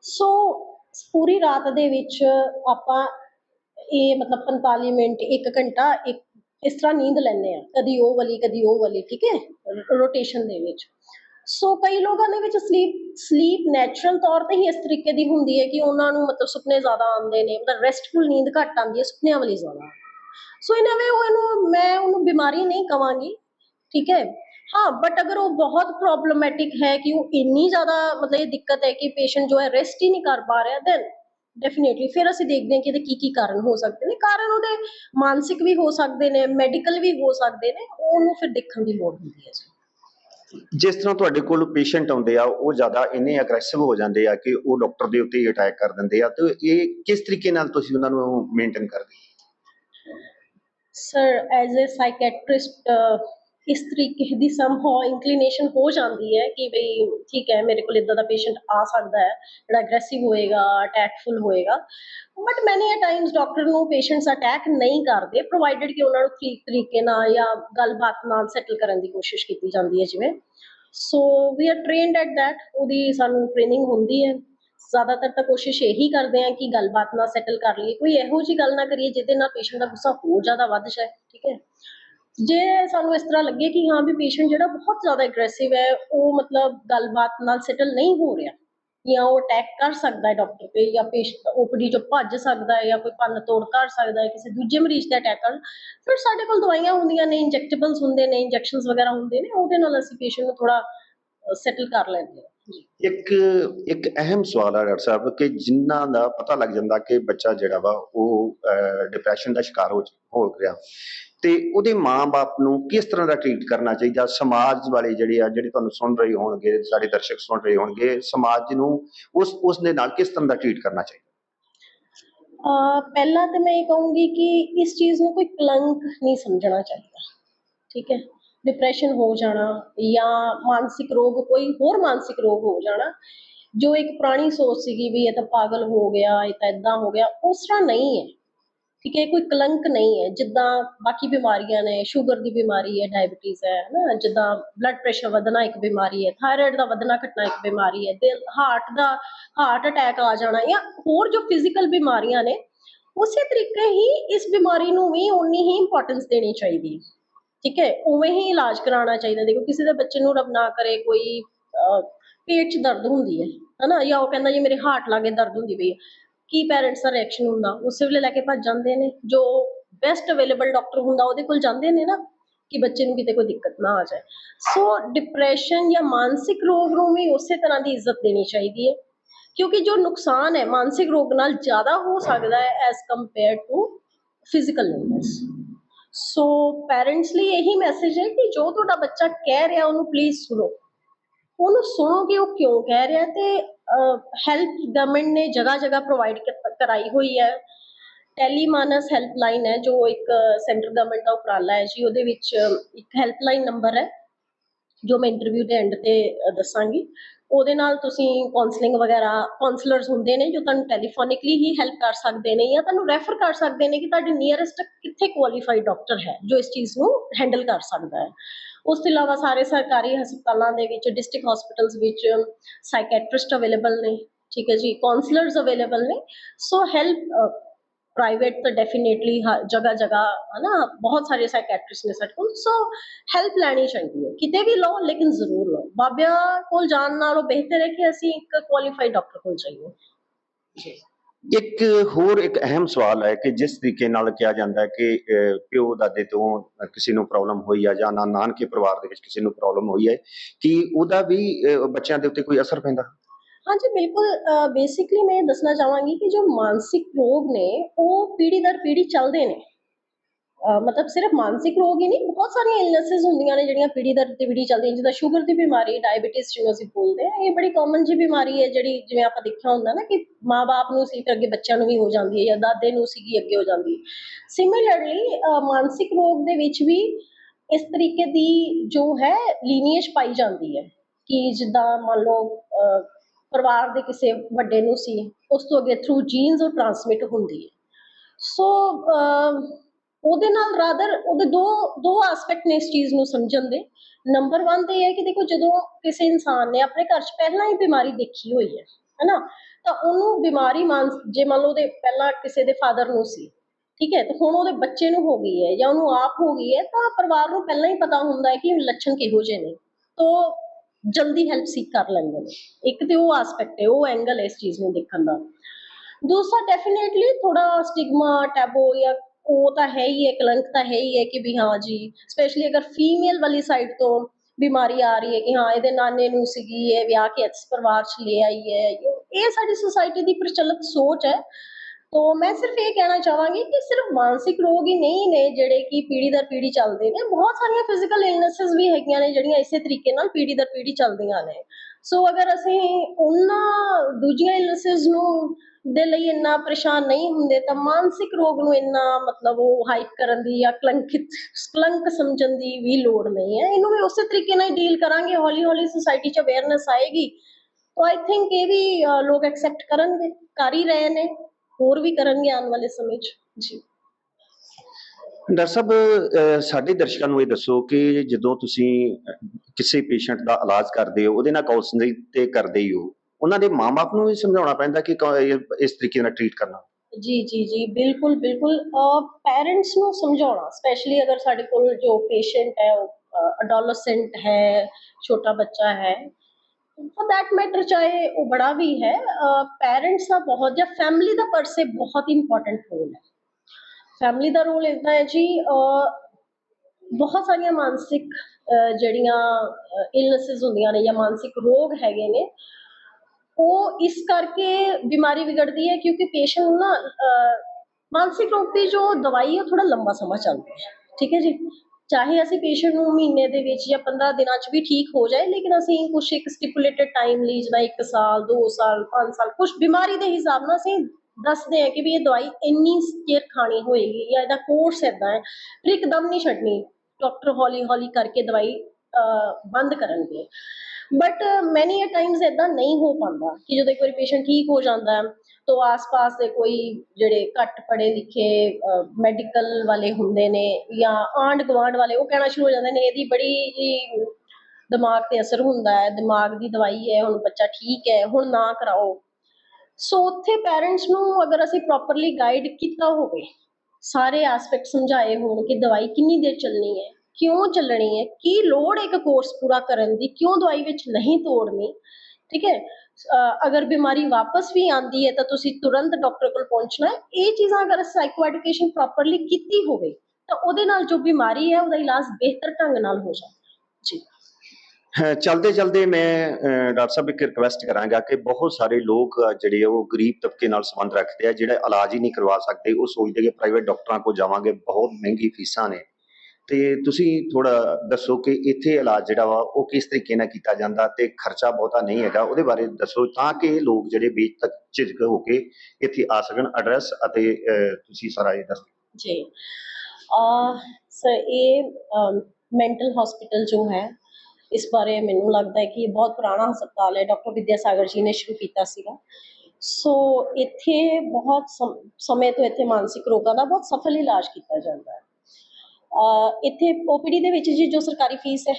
ਸੋ ਪੂਰੀ ਰਾਤ ਦੇ ਵਿੱਚ ਆਪਾਂ ਇਹ ਮਤਲਬ 45 ਮਿੰਟ 1 ਘੰਟਾ ਇੱਕ ਇਸ ਤਰ੍ਹਾਂ ਨੀਂਦ ਲੈਂਦੇ ਆ ਕਦੀ ਉਹ ਵਾਲੀ ਕਦੀ ਉਹ ਵਾਲੀ ਠੀਕ ਹੈ? ਰੋਟੇਸ਼ਨ ਦੇ ਵਿੱਚ। ਸੋ ਕਈ ਲੋਕਾਂ ਦੇ ਵਿੱਚ ਸਲੀਪ ਸਲੀਪ ਨੈਚੁਰਲ ਤੌਰ ਤੇ ਹੀ ਇਸ ਤਰੀਕੇ ਦੀ ਹੁੰਦੀ ਹੈ ਕਿ ਉਹਨਾਂ ਨੂੰ ਮਤਲਬ ਸੁਪਨੇ ਜ਼ਿਆਦਾ ਆਉਂਦੇ ਨੇ, ਮਤਲਬ ਰੈਸਟਫੁਲ ਨੀਂਦ ਘੱਟ ਆਉਂਦੀ ਹੈ, ਸੁਪਨਿਆਂ ਵਾਲੀ ਜ਼ਿਆਦਾ। ਸੋ ਇਹਨਾਂ ਵੇ ਉਹ ਇਹਨੂੰ ਮੈਂ ਉਹਨੂੰ ਬਿਮਾਰੀ ਨਹੀਂ ਕਵਾਂਗੀ, ਠੀਕ ਹੈ? ਹਾਂ ਬਟ ਅਗਰ ਉਹ ਬਹੁਤ ਪ੍ਰੋਬਲਮੈਟਿਕ ਹੈ ਕਿ ਉਹ ਇੰਨੀ ਜ਼ਿਆਦਾ ਮਤਲਬ ਇਹ ਦਿੱਕਤ ਹੈ ਕਿ ਪੇਸ਼ੈਂਟ ਜੋ ਹੈ ਰੈਸਟ ਹੀ ਨਹੀਂ ਕਰ ਪਾ ਰਿਹਾ ਦੈਨ ਡੈਫੀਨੇਟਲੀ ਫਿਰ ਅਸੀਂ ਦੇਖਦੇ ਹਾਂ ਕਿ ਇਹਦੇ ਕੀ ਕੀ ਕਾਰਨ ਹੋ ਸਕਦੇ ਨੇ। ਕਾਰਨ ਉਹਦੇ ਮਾਨਸਿਕ ਵੀ ਹੋ ਸਕਦੇ ਨੇ ਮੈਡੀਕਲ ਵੀ ਹੋ ਸਕਦੇ ਨੇ, ਉਹਨੂੰ ਫਿਰ ਦੇਖਣ ਦੀ ਲੋੜ ਹੁੰਦੀ ਹੈ ਜੀ। ਜਿਸ ਤਰ੍ਹਾਂ ਤੁਹਾਡੇ ਕੋਲ ਪੇਸ਼ੈਂਟ ਆਉਂਦੇ ਆ, ਉਹ ਜ਼ਿਆਦਾ ਇੰਨੇ ਅਗਰੈਸਿਵ ਹੋ ਜਾਂਦੇ ਆ ਕਿ ਉਹ ਡਾਕਟਰ ਦੇ ਉੱਤੇ ਅਟੈਕ ਕਰ ਦਿੰਦੇ ਆ। ਤੇ ਇਹ ਕਿਸ ਤਰੀਕੇ ਨਾਲ ਤੁਸੀਂ ਉਹਨਾਂ ਨੂੰ ਮੇਨਟੇਨ ਕਰਦੇ? ਸਰ ਐਜ਼ ਅ ਸਾਈਕੈਟ੍ਰਿਸਟ ਇਸ ਤਰੀਕੇ ਦੀ ਸਮਹਾਉ ਇਨਕਲੀਨੇਸ਼ਨ ਹੋ ਜਾਂਦੀ ਹੈ ਕਿ ਬਈ ਠੀਕ ਹੈ, ਮੇਰੇ ਕੋਲ ਇਦਾਂ ਦਾ ਪੇਸ਼ੈਂਟ ਆ ਸਕਦਾ ਹੈ, ਜਿਹੜਾ ਅਗਰੈਸਿਵ ਹੋਏਗਾ ਅਟੈਕਫੁਲ ਹੋਏਗਾ। But many uh times doctor ਨੂੰ ਪੇਸ਼ੈਂਟਸ ਅਟੈਕ ਨਹੀਂ ਕਰਦੇ ਪ੍ਰੋਵਾਈਡਡ ਕਿ ਉਹਨਾਂ ਨੂੰ ਠੀਕ ਤਰੀਕੇ ਨਾਲ ਜਾਂ ਗੱਲਬਾਤ ਨਾਲ ਸੈਟਲ ਕਰਨ ਦੀ ਕੋਸ਼ਿਸ਼ ਕੀਤੀ ਜਾਂਦੀ ਹੈ ਜਿਵੇਂ। So we are trained at that, ਉਹਦੀ ਸਾਨੂੰ ਟ੍ਰੇਨਿੰਗ ਹੁੰਦੀ ਹੈ। ਜ਼ਿਆਦਾਤਰ ਤਾਂ ਕੋਸ਼ਿਸ਼ ਇਹੀ ਕਰਦੇ ਆ ਕਿ ਗੱਲਬਾਤ ਨਾਲ ਸੈਟਲ ਕਰ ਲਈਏ। ਕੋਈ ਇਹੋ ਜੀ ਗੱਲ ਨਾ ਕਰੀਏ ਜਿਹਦੇ ਨਾਲ ਪੇਸ਼ੈਂਟ ਦਾ ਗੁੱਸਾ ਹੋਰ ਜ਼ਿਆਦਾ ਵੱਧ ਜਾਏ, ਠੀਕ ਹੈ। ਜੇ ਸਾਨੂੰ ਇਸ ਤਰ੍ਹਾਂ ਲੱਗੇ ਕਿ ਹਾਂ ਵੀ ਪੇਸ਼ੈਂਟ ਜਿਹੜਾ ਬਹੁਤ ਜ਼ਿਆਦਾ ਐਗਰੈਸਿਵ ਹੈ, ਉਹ ਮਤਲਬ ਗੱਲਬਾਤ ਨਾਲ ਸੈਟਲ ਨਹੀਂ ਹੋ ਰਿਹਾ ਜਾਂ ਉਹ ਅਟੈਕ ਕਰ ਸਕਦਾ ਹੈ ਡਾਕਟਰ ਤੇ ਜਾਂ ਪੇਸ਼ੈਂਟ ਓਪੀਡੀ ਚੋਂ ਭੱਜ ਸਕਦਾ ਹੈ ਜਾਂ ਕੋਈ ਪੰਨ ਤੋੜ ਕਰ ਸਕਦਾ ਹੈ ਕਿਸੇ ਦੂਜੇ ਮਰੀਜ਼ ਤੇ ਅਟੈਕ ਕਰ ਫਿਰ ਸਾਡੇ ਕੋਲ ਦਵਾਈਆਂ ਹੁੰਦੀਆਂ ਨੇ ਇੰਜੈਕਟੇਬਲਸ ਹੁੰਦੇ ਨੇ ਇੰਜੈਕਸ਼ਨਸ ਵਗੈਰਾ ਹੁੰਦੇ ਨੇ, ਉਹਦੇ ਨਾਲ ਅਸੀਂ ਪੇਸ਼ੈਂਟ ਨੂੰ ਥੋੜਾ ਸੈਟਲ ਕਰ ਲੈਂਦੇ ਹਾਂ। ਇੱਕ ਇੱਕ ਅਹਿਮ ਸਵਾਲ ਹੈ ਡਾਕਟਰ ਸਾਹਿਬ ਕਿ ਜਿਨ੍ਹਾਂ ਦਾ ਪਤਾ ਲੱਗ ਜਾਂਦਾ ਕਿ ਬੱਚਾ ਜਿਹੜਾ ਵਾ ਉਹ ਡਿਪਰੈਸ਼ਨ ਦਾ ਸ਼ਿਕਾਰ ਹੋ ਹੋ ਗਿਆ ਤੇ ਉਹਦੇ ਮਾਂ-ਬਾਪ ਨੂੰ ਕਿਸ ਤਰ੍ਹਾਂ ਦਾ ਟ੍ਰੀਟ ਕਰਨਾ ਚਾਹੀਦਾ? ਸਮਾਜ ਵਾਲੇ ਜਿਹੜੇ ਆ, ਜਿਹੜੇ ਤੁਹਾਨੂੰ ਸੁਣ ਰਹੇ ਹੋਣਗੇ, ਸਾਡੇ ਦਰਸ਼ਕ ਸੁਣ ਰਹੇ ਹੋਣਗੇ, ਸਮਾਜ ਨੂੰ ਉਸ ਉਸ ਦੇ ਨਾਲ ਕਿਸ ਤਰ੍ਹਾਂ ਦਾ ਟ੍ਰੀਟ ਕਰਨਾ ਚਾਹੀਦਾ? ਪਹਿਲਾਂ ਤਾਂ ਮੈਂ ਇਹ ਕਹੂੰਗੀ ਕਿ ਇਸ ਚੀਜ਼ ਨੂੰ ਕੋਈ ਕਲੰਕ ਨਹੀਂ ਸਮਝਣਾ ਚਾਹੀਦਾ। ਠੀਕ ਹੈ? ਡਿਪਰੈਸ਼ਨ ਹੋ ਜਾਣਾ ਜਾਂ ਮਾਨਸਿਕ ਰੋਗ, ਕੋਈ ਹੋਰ ਮਾਨਸਿਕ ਰੋਗ ਹੋ ਜਾਣਾ, ਜੋ ਇੱਕ ਪੁਰਾਣੀ ਸੋਚ ਸੀਗੀ ਵੀ ਇਹ ਤਾਂ ਪਾਗਲ ਹੋ ਗਿਆ, ਇਹ ਤਾਂ ਇਦਾਂ ਹੋ ਗਿਆ, ਉਸ ਤਰ੍ਹਾਂ ਨਹੀਂ ਹੈ। ਠੀਕ ਹੈ ਕੋਈ ਕਲੰਕ ਨਹੀਂ ਹੈ। ਜਿੱਦਾਂ ਬਾਕੀ ਬਿਮਾਰੀਆਂ ਨੇ, ਸ਼ੂਗਰ ਦੀ ਬਿਮਾਰੀ ਹੈ ਡਾਇਬੀਟੀਜ਼ ਹੈ ਨਾ ਜਿੱਦਾਂ ਬਲੱਡ ਪ੍ਰੈਸ਼ਰ ਵਧਣਾ ਇੱਕ ਬਿਮਾਰੀ ਹੈ ਥਾਇਰਾਇਡ ਦਾ ਵਧਣਾ ਘਟਣਾ ਇੱਕ ਬਿਮਾਰੀ ਹੈ, ਦਿਲ ਹਾਰਟ ਦਾ ਹਾਰਟ ਅਟੈਕ ਆ ਜਾਣਾ ਜਾਂ ਹੋਰ ਜੋ ਫਿਜ਼ੀਕਲ ਬਿਮਾਰੀਆਂ ਨੇ, ਉਸੇ ਤਰੀਕੇ ਹੀ ਇਸ ਬਿਮਾਰੀ ਨੂੰ ਵੀ ਉਨੀ ਹੀ ਇੰਪੋਰਟੈਂਸ ਦੇਣੀ ਚਾਹੀਦੀ ਹੈ। ਠੀਕ ਹੈ, ਉਵੇਂ ਹੀ ਇਲਾਜ ਕਰਾਉਣਾ ਚਾਹੀਦਾ। ਦੇਖੋ, ਕਿਸੇ ਦੇ ਬੱਚੇ ਨੂੰ ਰੱਬ ਨਾ ਕਰੇ, ਕੋਈ ਪੇਟ 'ਚ ਦਰਦ ਹੁੰਦੀ ਹੈ, ਹਨਾ? ਜਾਂ ਉਹ ਕਹਿੰਦਾ ਜੀ, ਮੇਰੇ ਹਾਰਟ ਲਾਗੇ ਦਰਦ ਹੁੰਦੀ ਪਈ ਹੈ। ਕੀ ਪੈਰੈਂਟਸ ਦਾ ਰਿਐਕਸ਼ਨ ਹੁੰਦਾ? ਉਸੇ ਵੇਲੇ ਲੈ ਕੇ ਭੱਜ ਜਾਂਦੇ ਨੇ। ਜੋ ਬੈਸਟ ਅਵੇਲੇਬਲ ਡਾਕਟਰ ਹੁੰਦਾ, ਉਹਦੇ ਕੋਲ ਜਾਂਦੇ ਨੇ ਨਾ, ਕਿ ਬੱਚੇ ਨੂੰ ਕਿਤੇ ਕੋਈ ਦਿੱਕਤ ਨਾ ਆ ਜਾਏ। ਸੋ ਡਿਪਰੈਸ਼ਨ ਜਾਂ ਮਾਨਸਿਕ ਰੋਗ ਨੂੰ ਵੀ ਉਸੇ ਤਰ੍ਹਾਂ ਦੀ ਇੱਜ਼ਤ ਦੇਣੀ ਚਾਹੀਦੀ ਹੈ। ਕਿਉਂਕਿ ਜੋ ਨੁਕਸਾਨ ਹੈ, ਮਾਨਸਿਕ ਰੋਗ ਨਾਲ ਜ਼ਿਆਦਾ ਹੋ ਸਕਦਾ ਹੈ as compare to physical illness so parents ਲਈ ਇਹੀ ਮੈਸੇਜ ਹੈ ਕਿ ਜੋ ਤੁਹਾਡਾ ਬੱਚਾ ਕਹਿ ਰਿਹਾ, ਉਹਨੂੰ ਪਲੀਜ਼ ਸੁਣੋ। ਉਹਨੂੰ ਸੁਣੋ ਕਿ ਉਹ ਕਿਉਂ ਕਹਿ ਰਿਹਾ ਤੇ ਹੈਲਪ ਗਵਰਨਮੈਂਟ ਨੇ ਜਗ੍ਹਾ ਜਗ੍ਹਾ ਪ੍ਰੋਵਾਈਡ ਕਰਾਈ ਹੋਈ ਹੈ। ਟੈਲੀਮਾਨਸ ਹੈਲਪਲਾਈਨ ਹੈ, ਜੋ ਇੱਕ ਸੈਂਟਰ ਗਵਰਨਮੈਂਟ ਦਾ ਉਪਰਾਲਾ ਹੈ ਜੀ, ਉਹਦੇ ਵਿੱਚ ਇੱਕ ਹੈਲਪਲਾਈਨ ਨੰਬਰ ਹੈ, ਜੋ ਮੈਂ ਇੰਟਰਵਿਊ ਦੇ ਐਂਡ ਤੇ ਦੱਸਾਂਗੀ। ਉਹਦੇ ਨਾਲ ਤੁਸੀਂ ਕਾਉਂਸਲਿੰਗ ਵਗੈਰਾ ਕਾਉਂਸਲਰਸ ਹੁੰਦੇ ਨੇ ਜੋ ਤੁਹਾਨੂੰ ਟੈਲੀਫੋਨਿਕਲੀ ਹੀ ਹੈਲਪ ਕਰ ਸਕਦੇ ਨੇ ਜਾਂ ਤੁਹਾਨੂੰ ਰੈਫਰ ਕਰ ਸਕਦੇ ਨੇ ਕਿ ਤੁਹਾਡੇ ਨੀਅਰੈਸਟ ਕਿੱਥੇ ਕੁਆਲੀਫਾਈਡ ਡਾਕਟਰ ਹੈ ਜੋ ਇਸ ਚੀਜ਼ ਨੂੰ ਹੈਂਡਲ ਕਰ ਸਕਦਾ ਹੈ। ਉਸ ਤੋਂ ਇਲਾਵਾ ਸਾਰੇ ਸਰਕਾਰੀ ਹਸਪਤਾਲਾਂ ਦੇ ਵਿੱਚ ਡਿਸਟ੍ਰਿਕਟ ਹਸਪੀਟਲਸ ਵਿੱਚ ਸਾਈਕੈਟ੍ਰਿਸਟ ਅਵੇਲੇਬਲ ਨੇ, ਠੀਕ ਹੈ ਜੀ ਕਾਉਂਸਲਰਸ ਅਵੇਲੇਬਲ ਨੇ। ਸੋ ਹੈਲਪ ਪ੍ਰਾਈਵੇਟ ਤਾਂ ਡੈਫੀਨੇਟਲੀ ਜਗ੍ਹਾ ਜਗ੍ਹਾ, ਹਨਾ, ਬਹੁਤ ਸਾਰੇ ਸਾਈਕੈਟ੍ਰਿਸਟ ਨੇ ਸਾਡੇ ਕੋਲ ਸੋ ਹੈਲਪ ਲੈਣੀ ਚਾਹੀਦੀ ਹੈ। ਕਿਤੇ ਵੀ ਲਓ, ਲੇਕਿਨ ਜ਼ਰੂਰ ਲਓ। ਬਾਬਿਆਂ ਕੋਲ ਜਾਣ ਨਾਲੋਂ ਬਿਹਤਰ ਹੈ ਕਿ ਅਸੀਂ ਇੱਕ ਕੁਆਲੀਫਾਈਡ ਡਾਕਟਰ ਕੋਲ ਜਾਈਏ? ਇੱਕ ਹੋਰ ਇੱਕ ਅਹਿਮ ਸਵਾਲ ਹੈ ਕਿ ਜਿਸ ਤਰੀਕੇ ਨਾਲ ਕਿਹਾ ਜਾਂਦਾ ਹੈ ਕਿ ਪਿਓ ਦਾਦੇ ਤੋਂ ਕਿਸੇ ਨੂੰ ਪ੍ਰੋਬਲਮ ਹੋਈ ਆ ਜਾਂ ਨਾਨਕੇ ਪਰਿਵਾਰ ਦੇ ਵਿੱਚ ਕਿਸੇ ਨੂੰ ਪ੍ਰੋਬਲਮ ਹੋਈ ਹੈ, ਕਿ ਉਹਦਾ ਵੀ ਬੱਚਿਆਂ ਦੇ ਉੱਤੇ ਕੋਈ ਅਸਰ ਪੈਂਦਾ? ਹਾਂਜੀ ਬਿਲਕੁਲ ਬੇਸਿਕਲੀ ਮੈਂ ਇਹ ਦੱਸਣਾ ਚਾਹਾਂਗੀ ਕਿ ਜੋ ਮਾਨਸਿਕ ਰੋਗ ਨੇ ਉਹ ਪੀੜ੍ਹੀ ਦਰ ਪੀੜ੍ਹੀ ਚੱਲਦੇ ਨੇ ਮਤਲਬ ਸਿਰਫ ਮਾਨਸਿਕ ਰੋਗ ਹੀ ਨਹੀਂ ਬਹੁਤ ਸਾਰੀਆਂ ਇਲਨੈਸਸ ਹੁੰਦੀਆਂ ਨੇ ਜਿਹੜੀਆਂ ਪੀੜ੍ਹੀ ਦਰ ਤੇ ਪੀੜ੍ਹੀ ਚੱਲਦੀਆਂ ਜਿੱਦਾਂ ਸ਼ੂਗਰ ਦੀ ਬਿਮਾਰੀ ਡਾਇਬੀਟਿਸ ਜਿਹਨੂੰ ਅਸੀਂ ਬੋਲਦੇ ਹਾਂ ਇਹ ਬੜੀ ਕਾਮਨ ਜੀ ਬਿਮਾਰੀ ਹੈ ਜਿਹੜੀ ਜਿਵੇਂ ਆਪਾਂ ਦੇਖਿਆ ਹੁੰਦਾ ਨਾ ਕਿ ਮਾਂ-ਬਾਪ ਨੂੰ ਸੀ ਫਿਰ ਅੱਗੇ ਬੱਚਿਆਂ ਨੂੰ ਵੀ ਹੋ ਜਾਂਦੀ ਹੈ ਜਾਂ ਦਾਦੇ ਨੂੰ ਸੀਗੀ ਅੱਗੇ ਹੋ ਜਾਂਦੀ ਹੈ ਸਿਮਿਲਰਲੀ ਮਾਨਸਿਕ ਰੋਗ ਦੇ ਵਿੱਚ ਵੀ ਇਸ ਤਰੀਕੇ ਦੀ ਜੋ ਹੈ ਲੀਨੀਏਜ ਪਾਈ ਜਾਂਦੀ ਹੈ ਕਿ ਜਿੱਦਾਂ ਮੰਨ ਲਓ ਪਰਿਵਾਰ ਦੇ ਕਿਸੇ ਵੱਡੇ ਨੂੰ ਸੀ, ਉਸ ਤੋਂ ਅੱਗੇ ਥਰੂ ਜੀਨਸ ਉਹ ਟਰਾਂਸਮਿਟ ਹੁੰਦੀ ਹੈ। ਸੋ ਉਹਦੇ ਨਾਲ ਰਾਦਰ ਉਹਦੇ ਦੋ ਦੋ ਐਸਪੈਕਟ ਨੇ ਇਸ ਚੀਜ਼ ਨੂੰ ਸਮਝਣ ਦੇ। ਨੰਬਰ 1 ਤੇ ਇਹ ਹੈ ਕਿ ਦੇਖੋ ਜਦੋਂ ਕਿਸੇ ਇਨਸਾਨ ਨੇ ਆਪਣੇ ਘਰ 'ਚ ਪਹਿਲਾਂ ਹੀ ਬਿਮਾਰੀ ਦੇਖੀ ਹੋਈ ਹੈ, ਹੈਨਾ, ਤਾਂ ਉਹਨੂੰ ਬਿਮਾਰੀ ਮਾਨ, ਜੇ ਮੰਨ ਲਓ ਉਹਦੇ ਪਹਿਲਾਂ ਕਿਸੇ ਦੇ ਫਾਦਰ ਨੂੰ ਸੀ, ਠੀਕ ਹੈ, ਤੇ ਹੁਣ ਉਹਦੇ ਬੱਚੇ ਨੂੰ ਹੋ ਗਈ ਹੈ ਜਾਂ ਉਹਨੂੰ ਆਪ ਹੋ ਗਈ ਹੈ, ਤਾਂ ਪਰਿਵਾਰ ਨੂੰ ਪਹਿਲਾਂ ਹੀ ਪਤਾ ਹੁੰਦਾ ਹੈ ਕਿ ਲੱਛਣ ਕਿਹੋ ਜਿਹੇ ਨੇ। ਤੋ ਜਲਦੀ ਹੈਲਪ ਸੀਕ ਕਰ ਲੈਂਦੇ ਨੇ। ਇੱਕ ਤੇ ਉਹ ਐਸਪੈਕਟ ਹੈ, ਉਹ ਐਂਗਲ ਇਸ ਚੀਜ਼ ਨੂੰ ਦੇਖਣ ਦਾ। ਦੂਸਰਾ ਡੈਫੀਨੇਟਲੀ ਥੋੜਾ ਸਟਿਗਮਾ ਟੈਬੂ ਜਾਂ ਉਹ ਤਾਂ ਹੈ ਹੀ ਹੈ, ਕਲੰਕ ਤਾਂ ਹੈ ਹੀ ਹੈ ਕਿ ਵੀ ਹਾਂ ਜੀ ਸਪੈਸ਼ਲੀ ਅਗਰ ਫੀਮੇਲ ਵਾਲੀ ਸਾਈਡ ਤੋਂ ਬਿਮਾਰੀ ਆ ਰਹੀ ਹੈ ਕਿ ਹਾਂ, ਇਹਦੇ ਨਾਨੇ ਨੂੰ ਸੀਗੀ, ਇਹ ਵਿਆਹ ਕੇ ਇਸ ਪਰਿਵਾਰ ਚ ਲੈ ਆਈ ਹੈ। ਇਹ ਸਾਡੀ ਸੁਸਾਇਟੀ ਦੀ ਪ੍ਰਚਲਿਤ ਸੋਚ ਹੈ। ਤੋ ਮੈਂ ਸਿਰਫ ਇਹ ਕਹਿਣਾ ਚਾਹਾਂਗੀ ਕਿ ਸਿਰਫ ਮਾਨਸਿਕ ਰੋਗ ਹੀ ਨਹੀਂ ਨੇ ਜਿਹੜੇ ਕਿ ਪੀੜੀ ਦਰ ਪੀੜੀ ਚੱਲਦੇ ਨੇ, ਬਹੁਤ ਸਾਰੀਆਂ ਫਿਜ਼ੀਕਲ ਇਲਨੈਸਸ ਵੀ ਹੈਗੀਆਂ ਨੇ ਜਿਹੜੀਆਂ ਇਸੇ ਤਰੀਕੇ ਨਾਲ ਪੀੜੀ ਦਰ ਪੀੜ੍ਹੀ ਚੱਲਦੀਆਂ ਨੇ। ਸੋ ਅਗਰ ਅਸੀਂ ਉਹਨਾਂ ਦੂਜੀਆਂ ਇਲਨੈਸਸ ਨੂੰ ਦੇ ਲਈ ਇੰਨਾ ਪਰੇਸ਼ਾਨ ਨਹੀਂ ਹੁੰਦੇ, ਤਾਂ ਮਾਨਸਿਕ ਰੋਗ ਨੂੰ ਇੰਨਾ ਮਤਲਬ ਉਹ ਹਾਈਪ ਕਰਨ ਦੀ ਜਾਂ ਕਲੰਕਿਤ, ਕਲੰਕ ਸਮਝਣ ਦੀ ਵੀ ਲੋੜ ਨਹੀਂ ਹੈ। ਇਹਨੂੰ ਵੀ ਉਸੇ ਤਰੀਕੇ ਨਾਲ ਡੀਲ ਕਰਾਂਗੇ, ਹੌਲੀ ਹੌਲੀ ਸੋਸਾਇਟੀ 'ਚ ਅਵੇਅਰਨੈਸ ਆਏਗੀ। ਤਾਂ ਆਈ ਥਿੰਕ ਇਹ ਵੀ ਲੋਕ ਐਕਸੈਪਟ ਕਰਨਗੇ, ਕਰ ਹੀ ਰਹੇ ਨੇ। ਹੋਰ ਵੀ ਕਰਨਗੇ ਆਉਣ ਵਾਲੇ ਸਮੇਂ 'ਚ? ਜੀ। ਡਾਕਟਰ ਸਾਹਿਬ ਸਾਡੇ ਦਰਸ਼ਕਾਂ ਨੂੰ ਇਹ ਦੱਸੋ ਕਿ ਜਦੋਂ ਤੁਸੀਂ ਕਿਸੇ ਪੇਸ਼ੈਂਟ ਦਾ ਇਲਾਜ ਕਰਦੇ ਹੋ ਉਹਦੇ ਨਾਲ ਕਾਉਂਸਲਿੰਗ ਤੇ ਕਰਦੇ ਹੀ ਹੋ ਉਹਨਾਂ ਦੇ ਮਾਪੇ ਨੂੰ ਵੀ ਸਮਝਾਉਣਾ ਪੈਂਦਾ ਕਿ ਇਸ ਤਰੀਕੇ ਨਾਲ ਟਰੀਟ ਕਰਨਾ? ਜੀ ਜੀ ਜੀ ਬਿਲਕੁਲ ਬਿਲਕੁਲ ਪੈਰੈਂਟਸ ਨੂੰ ਸਮਝਾਉਣਾ ਸਪੈਸ਼ਲੀ ਅਗਰ ਸਾਡੇ ਕੋਲ ਜੋ ਪੇਸ਼ੈਂਟ ਹੈ ਉਹ ਅਡੋਲਸੈਂਟ ਹੈ ਛੋਟਾ ਬੱਚਾ ਹੈ ਫॉर दैट ਮੈਟਰ ਚਾਹੇ ਉਹ ਬੜਾ ਵੀ ਹੈ ਪੈਰੈਂਟਸ ਦਾ ਬਹੁਤ ਜਾਂ ਫੈਮਿਲੀ ਦਾ ਪਰ ਸੇ ਬਹੁਤ ਇੰਪੋਰਟੈਂਟ ਰੋਲ ਹੈ। ਫੈਮਿਲੀ ਦਾ ਰੋਲ ਇਦਾਂ ਹੈ ਜੀ ਬਹੁਤ ਸਾਰੀਆਂ ਮਾਨਸਿਕ ਜਿਹੜੀਆਂ ਇਲਨੈਸਸ ਹੁੰਦੀਆਂ ਨੇ ਜਾਂ ਮਾਨਸਿਕ ਰੋਗ ਹੈਗੇ ਨੇ, ਉਹ ਇਸ ਕਰਕੇ ਬਿਮਾਰੀ ਵਿਗੜਦੀ ਹੈ ਕਿਉਂਕਿ ਪੇਸ਼ੈਂਟ ਨੂੰ ਨਾ ਮਾਨਸਿਕ ਰੋਗ ਦੀ ਜੋ ਦਵਾਈ ਹੈ ਥੋੜਾ ਲੰਬਾ ਸਮਾਂ ਚੱਲਦੀ ਹੈ। ਠੀਕ ਹੈ ਜੀ? ਚਾਹੇ ਅਸੀਂ ਪੇਸ਼ੈਂਟ ਨੂੰ ਮਹੀਨੇ ਦੇ ਵਿੱਚ ਜਾਂ 15 ਦਿਨਾਂ 'ਚ ਵੀ ਠੀਕ ਹੋ ਜਾਏ, ਲੇਕਿਨ ਅਸੀਂ ਕੁਝ ਇੱਕ ਸਟਿਪੂਲੇਟਡ ਟਾਈਮ ਲਈ ਜਿਹੜਾ 1 ਸਾਲ 2 ਸਾਲ 5 ਸਾਲ ਕੁਝ ਬਿਮਾਰੀ ਦੇ ਹਿਸਾਬ ਨਾਲ ਅਸੀਂ ਦੱਸਦੇ ਹਾਂ ਕਿ ਵੀ ਇਹ ਦਵਾਈ ਇੰਨੀ ਚਿਰ ਖਾਣੀ ਹੋਏਗੀ ਜਾਂ ਇਹਦਾ ਕੋਰਸ ਇਦਾਂ ਹੈ ਫਿਰ ਇੱਕਦਮ ਨਹੀਂ ਛੱਡਣੀ ਡਾਕਟਰ ਹੌਲੀ ਹੌਲੀ ਕਰਕੇ ਦਵਾਈ ਬੰਦ ਕਰਨਗੇ। ਬਟ ਮੈਨੀ ਅ ਟਾਈਮਸ ਇਦਾਂ ਨਹੀਂ ਹੋ ਪਾਉਂਦਾ ਕਿ ਜਦੋਂ ਇੱਕ ਵਾਰੀ ਪੇਸ਼ੈਂਟ ਠੀਕ ਹੋ ਜਾਂਦਾ ਹੈ, ਤਾਂ ਆਸ-ਪਾਸ ਦੇ ਕੋਈ ਜਿਹੜੇ ਘੱਟ ਪੜ੍ਹੇ ਲਿਖੇ ਮੈਡੀਕਲ ਵਾਲੇ ਹੁੰਦੇ ਨੇ ਜਾਂ ਆਂਢ ਗੁਆਂਢ ਵਾਲੇ, ਉਹ ਕਹਿਣਾ ਸ਼ੁਰੂ ਹੋ ਜਾਂਦੇ ਨੇ, ਇਹਦੀ ਬੜੀ ਦਿਮਾਗ ਤੇ ਅਸਰ ਹੁੰਦਾ ਹੈ, ਦਿਮਾਗ ਦੀ ਦਵਾਈ ਹੈ, ਹੁਣ ਬੱਚਾ ਠੀਕ ਹੈ, ਹੁਣ ਨਾ ਕਰਾਓ। ਸੋ ਉੱਥੇ ਪੈਰੈਂਟਸ ਨੂੰ ਅਗਰ ਅਸੀਂ ਪ੍ਰੋਪਰਲੀ ਗਾਈਡ ਕੀਤਾ ਹੋਵੇ, ਸਾਰੇ ਐਸਪੈਕਟ ਸਮਝਾਏ ਹੋਣ ਕਿ ਦਵਾਈ ਕਿੰਨੀ ਦੇਰ ਚੱਲਣੀ ਹੈ ਕਿਉਂ ਚੱਲਣੀ ਹੈ? ਕੀ ਲੋੜ ਇੱਕ ਕੋਰਸ ਪੂਰਾ ਕਰਨ ਦੀ? ਕਿਉਂ ਦਵਾਈ ਵਿੱਚ ਨਹੀਂ ਤੋੜਨੀ? ਠੀਕ ਹੈ? ਅਗਰ ਬਿਮਾਰੀ ਵਾਪਸ ਵੀ ਆਂਦੀ ਹੈ ਤਾਂ ਤੁਸੀਂ ਤੁਰੰਤ ਡਾਕਟਰ ਕੋਲ ਪਹੁੰਚਣਾ ਹੈ। ਇਹ ਚੀਜ਼ਾਂ ਅਗਰ ਸਾਈਕੋ ਐਡੂਕੇਸ਼ਨ ਪ੍ਰੋਪਰਲੀ ਕੀਤੀ ਹੋਵੇ, ਤਾਂ ਉਹਦੇ ਨਾਲ ਜੋ ਬਿਮਾਰੀ ਹੈ, ਉਹਦਾ ਇਲਾਜ ਬਿਹਤਰ ਢੰਗ ਨਾਲ ਹੋ ਜਾਂਦਾ ਜੀ। ਚਲਦੇ ਚਲਦੇ ਮੈਂ ਡਾਕਟਰ ਸਾਹਿਬ ਇੱਕ ਰਿਕਵੈਸਟ ਕਰਾਂਗਾ ਕਿ ਬਹੁਤ ਸਾਰੇ ਲੋਕ ਜਿਹੜੇ ਉਹ ਗਰੀਬ ਤਬਕੇ ਨਾਲ ਸੰਬੰਧ ਰੱਖਦੇ ਆ, ਜਿਹੜੇ ਇਲਾਜ ਹੀ ਨਹੀਂ ਕਰਵਾ ਸਕਦੇ, ਉਹ ਸੋਚਦੇ ਕਿ ਪ੍ਰਾਈਵੇਟ ਡਾਕਟਰਾਂ ਕੋਲ ਜਾਵਾਂਗੇ, ਬਹੁਤ ਮਹਿੰਗੀ ਫੀਸਾਂ ਨੇ। ਤੇ ਤੁਸੀਂ ਥੋੜ੍ਹਾ ਦੱਸੋ ਕਿ ਇੱਥੇ ਇਲਾਜ ਜਿਹੜਾ ਵਾ, ਉਹ ਕਿਸ ਤਰੀਕੇ ਨਾਲ ਕੀਤਾ ਜਾਂਦਾ ਅਤੇ ਖਰਚਾ ਬਹੁਤਾ ਨਹੀਂ ਹੈਗਾ, ਉਹਦੇ ਬਾਰੇ ਦੱਸੋ ਤਾਂ ਕਿ ਲੋਕ ਜਿਹੜੇ ਵੀ ਤੱਕ ਝਿਜਕ ਹੋ ਕੇ ਇੱਥੇ ਆ ਸਕਣ ਐਡਰੈਸ ਅਤੇ ਤੁਸੀਂ ਸਾਰਾ ਇਹ ਦੱਸੋ ਜੀ। ਸਰ ਇਹ ਮੈਂਟਲ ਹਸਪੀਟਲ ਜੋ ਹੈ, ਇਸ ਬਾਰੇ ਮੈਨੂੰ ਲੱਗਦਾ ਹੈ ਕਿ ਇਹ ਬਹੁਤ ਪੁਰਾਣਾ ਹਸਪਤਾਲ ਹੈ, ਡਾਕਟਰ ਵਿਦਿਆਸਾਗਰ ਜੀ ਨੇ ਸ਼ੁਰੂ ਕੀਤਾ ਸੀਗਾ। ਸੋ, ਇੱਥੇ ਬਹੁਤ ਸਮ- ਸਮੇਂ ਤੋਂ ਇੱਥੇ ਮਾਨਸਿਕ ਰੋਗਾਂ ਦਾ ਬਹੁਤ ਸਫਲ ਇਲਾਜ ਕੀਤਾ ਜਾਂਦਾ ਹੈ। ਇੱਥੇ ਓਪੀਡੀ ਦੇ ਵਿੱਚ ਜੀ ਜੋ ਸਰਕਾਰੀ ਫੀਸ ਹੈ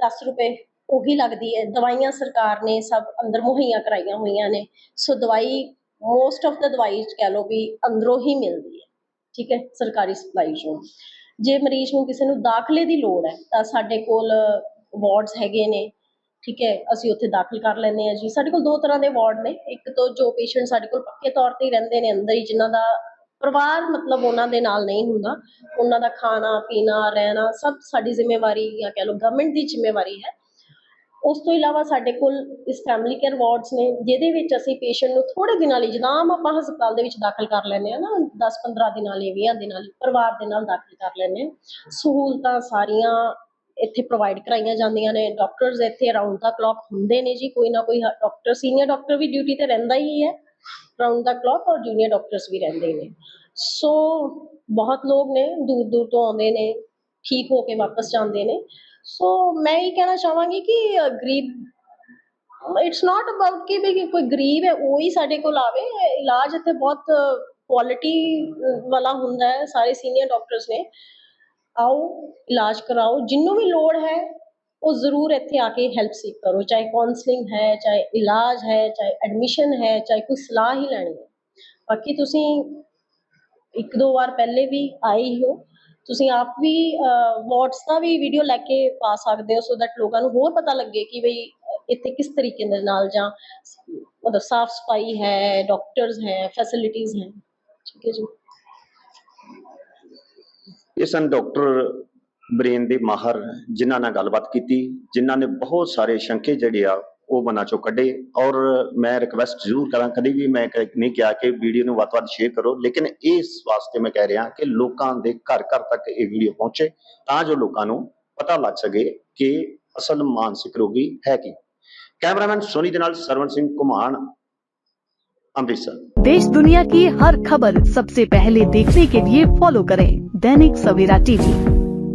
10 ਰੁਪਏ, ਉਹੀ ਲੱਗਦੀ ਹੈ। ਦਵਾਈਆਂ ਸਰਕਾਰ ਨੇ ਸਭ ਅੰਦਰ ਮੁਹੱਈਆ ਕਰਾਈਆਂ ਹੋਈਆਂ ਨੇ। ਸੋ ਦਵਾਈ ਮੋਸਟ ਆਫ ਦਾ ਦਵਾਈ ਕਹਿ ਲਓ ਵੀ ਅੰਦਰੋਂ ਹੀ ਮਿਲਦੀ ਹੈ। ਠੀਕ ਹੈ? ਸਰਕਾਰੀ ਸਪਲਾਈ ਚੋਂ। ਜੇ ਮਰੀਜ਼ ਨੂੰ ਕਿਸੇ ਨੂੰ ਦਾਖਲੇ ਦੀ ਲੋੜ ਹੈ, ਤਾਂ ਸਾਡੇ ਕੋਲ ਵਾਰਡਸ ਹੈਗੇ ਨੇ। ਠੀਕ ਹੈ? ਅਸੀਂ ਉੱਥੇ ਦਾਖਲ ਕਰ ਲੈਂਦੇ ਆ ਜੀ। ਸਾਡੇ ਕੋਲ ਦੋ ਤਰ੍ਹਾਂ ਦੇ ਵਾਰਡ ਨੇ। ਇੱਕ ਤੋਂ ਜੋ ਪੇਸ਼ੈਂਟ ਸਾਡੇ ਕੋਲ ਪੱਕੇ ਤੌਰ ਤੇ ਹੀ ਰਹਿੰਦੇ ਨੇ, ਅੰਦਰ ਹੀ ਜਿਨ੍ਹਾਂ ਦਾ ਪਰਿਵਾਰ ਮਤਲਬ ਉਹਨਾਂ ਦੇ ਨਾਲ ਨਹੀਂ ਹੁੰਦਾ। ਉਹਨਾਂ ਦਾ ਖਾਣਾ, ਪੀਣਾ, ਰਹਿਣਾ ਸਭ ਸਾਡੀ ਜ਼ਿੰਮੇਵਾਰੀ ਜਾਂ ਕਹਿ ਲਓ ਗਵਰਨਮੈਂਟ ਦੀ ਜ਼ਿੰਮੇਵਾਰੀ ਹੈ। ਉਸ ਤੋਂ ਇਲਾਵਾ ਸਾਡੇ ਕੋਲ ਇਸ ਫੈਮਿਲੀ ਕੇਅਰ ਵਾਰਡਸ ਨੇ, ਜਿਹਦੇ ਵਿੱਚ ਅਸੀਂ ਪੇਸ਼ੈਂਟ ਨੂੰ ਥੋੜੇ ਦਿਨਾਂ ਲਈ, ਜਿੱਦਾਂ ਆਮ ਆਪਾਂ ਹਸਪਤਾਲ ਦੇ ਵਿੱਚ ਦਾਖਲ ਕਰ ਲੈਂਦੇ ਆ ਨਾ 10-15 ਦਿਨਾਂ ਲਈ 20 ਦਿਨਾਂ ਲਈ, ਪਰਿਵਾਰ ਦੇ ਨਾਲ ਦਾਖਲ ਕਰ ਲੈਂਦੇ ਆ ਸਹੂਲਤਾਂ ਸਾਰੀਆਂ ਇੱਥੇ ਪ੍ਰੋਵਾਈਡ ਕਰਾਈਆਂ ਜਾਂਦੀਆਂ ਨੇ। ਡਾਕਟਰਸ ਇੱਥੇ ਅਰਾਊਂਡ ਦਾ ਕਲੌਕ ਹੁੰਦੇ ਨੇ ਜੀ, ਕੋਈ ਨਾ ਕੋਈ ਡਾਕਟਰ ਸੀਨੀਅਰ ਡਾਕਟਰ ਵੀ ਡਿਊਟੀ ਤੇ ਰਹਿੰਦਾ ਹੀ ਹੈ। ਅਰਾਊਂਡ ਦਾ ਕਲੌਕ ਔਰ ਜੂਨੀਅਰ ਡਾਕਟਰਸ ਵੀ ਰਹਿੰਦੇ ਨੇ। ਸੋ ਬਹੁਤ ਲੋਕ ਨੇ, ਦੂਰ ਦੂਰ ਤੋਂ ਆਉਂਦੇ ਨੇ, ਠੀਕ ਹੋ ਕੇ ਵਾਪਸ ਜਾਂਦੇ ਨੇ। ਸੋ ਮੈਂ ਇਹ ਕਹਿਣਾ ਚਾਹਾਂਗੀ ਕਿ ਗਰੀਬ ਇਟਸ ਨਾਟ ਅਬਾਊਟ ਕਿ ਵੀ ਕੋਈ ਗਰੀਬ ਹੈ, ਉਹ ਹੀ ਸਾਡੇ ਕੋਲ ਆਵੇ। ਇਲਾਜ ਇੱਥੇ ਬਹੁਤ ਕੁਆਲਿਟੀ ਵਾਲਾ ਹੁੰਦਾ ਹੈ, ਸਾਰੇ ਸੀਨੀਅਰ ਡਾਕਟਰਸ ਨੇ। ਆਓ, ਇਲਾਜ ਕਰਾਓ। ਜਿੰਨੂੰ ਵੀ ਲੋੜ ਹੈ ਉਹ ਜ਼ਰੂਰ ਇੱਥੇ ਆ ਕੇ ਹੈਲਪ ਸੀਕ ਕਰੋ, ਚਾਹੇ ਕਾਉਂਸਲਿੰਗ ਹੈ, ਚਾਹੇ ਇਲਾਜ ਹੈ, ਚਾਹੇ ਐਡਮਿਸ਼ਨ ਹੈ, ਚਾਹੇ ਕੋਈ ਸਲਾਹ ਹੀ ਲੈਣੀ ਹੈ। ਬਾਕੀ ਤੁਸੀਂ ਇੱਕ ਦੋ ਵਾਰ ਪਹਿਲੇ ਵੀ ਆਏ ਹੀ ਹੋ। ਤੁਸੀਂ ਆਪ ਵੀ ਵਾਟਸ ਦਾ ਵੀ ਵੀਡੀਓ ਲੈ ਕੇ ਪਾ ਸਕਦੇ ਹੋ ਸੋ ਦੈਟ ਲੋਕਾਂ ਨੂੰ ਹੋਰ ਪਤਾ ਲੱਗੇ ਕਿ ਬਈ ਇੱਥੇ ਕਿਸ ਤਰੀਕੇ ਦੇ ਨਾਲ ਜਾਂ ਮਤਲਬ ਸਾਫ਼ ਸਫ਼ਾਈ ਹੈ ਡਾਕਟਰਸ ਹੈ ਫੈਸਿਲਿਟੀਜ਼ ਹੈ। ਠੀਕ ਹੈ ਜੀ। ਇਹ ਸਨ ਡਾਕਟਰ ਬ੍ਰੇਨ ਦੇ ਮਾਹਰ ਜਿਨ੍ਹਾਂ ਨਾਲ ਗੱਲਬਾਤ ਕੀਤੀ ਜਿਨ੍ਹਾਂ ਨੇ ਬਹੁਤ ਸਾਰੇ ਸ਼ੰਕੇ ਜਿਹੜੇ ਆ ਉਹ ਮਨਾਂ ਚੋਂ ਕੱਢੇ ਔਰ ਮੈਂ ਰਿਕਵੈਸਟ ਜ਼ਰੂਰ ਕਰਾਂ ਕਦੀ ਵੀ ਮੈਂ ਕ- ਨਹੀਂ ਕਿਹਾ ਕਿ ਵੀਡੀਓ ਨੂੰ ਵੱਧ ਤੋਂ ਵੱਧ ਸ਼ੇਅਰ ਕਰੋ ਲੇਕਿਨ ਇਸ ਵਾਸਤੇ ਮੈਂ ਕਹਿ ਰਿਹਾ ਕਿ ਲੋਕਾਂ ਦੇ ਘਰ ਘਰ ਤੱਕ ਇਹ ਵੀਡੀਓ ਪਹੁੰਚੇ ਤਾਂ ਜੋ ਲੋਕਾਂ ਨੂੰ ਪਤਾ ਲੱਗ ਸਕੇ ਕਿ ਅਸਲ ਮਾਨਸਿਕ ਰੋਗੀ ਹੈ ਕੀ ਕੈਮਰਾਮੈਨ ਸੋਨੀ ਦੇ ਨਾਲ ਸਰਵਣ ਸਿੰਘ ਕੁਮਾਨ ਅੰਮ੍ਰਿਤਸਰ देश दुनिया की हर खबर सबसे पहले देखने के लिए फॉलो करें दैनिक सवेरा टीवी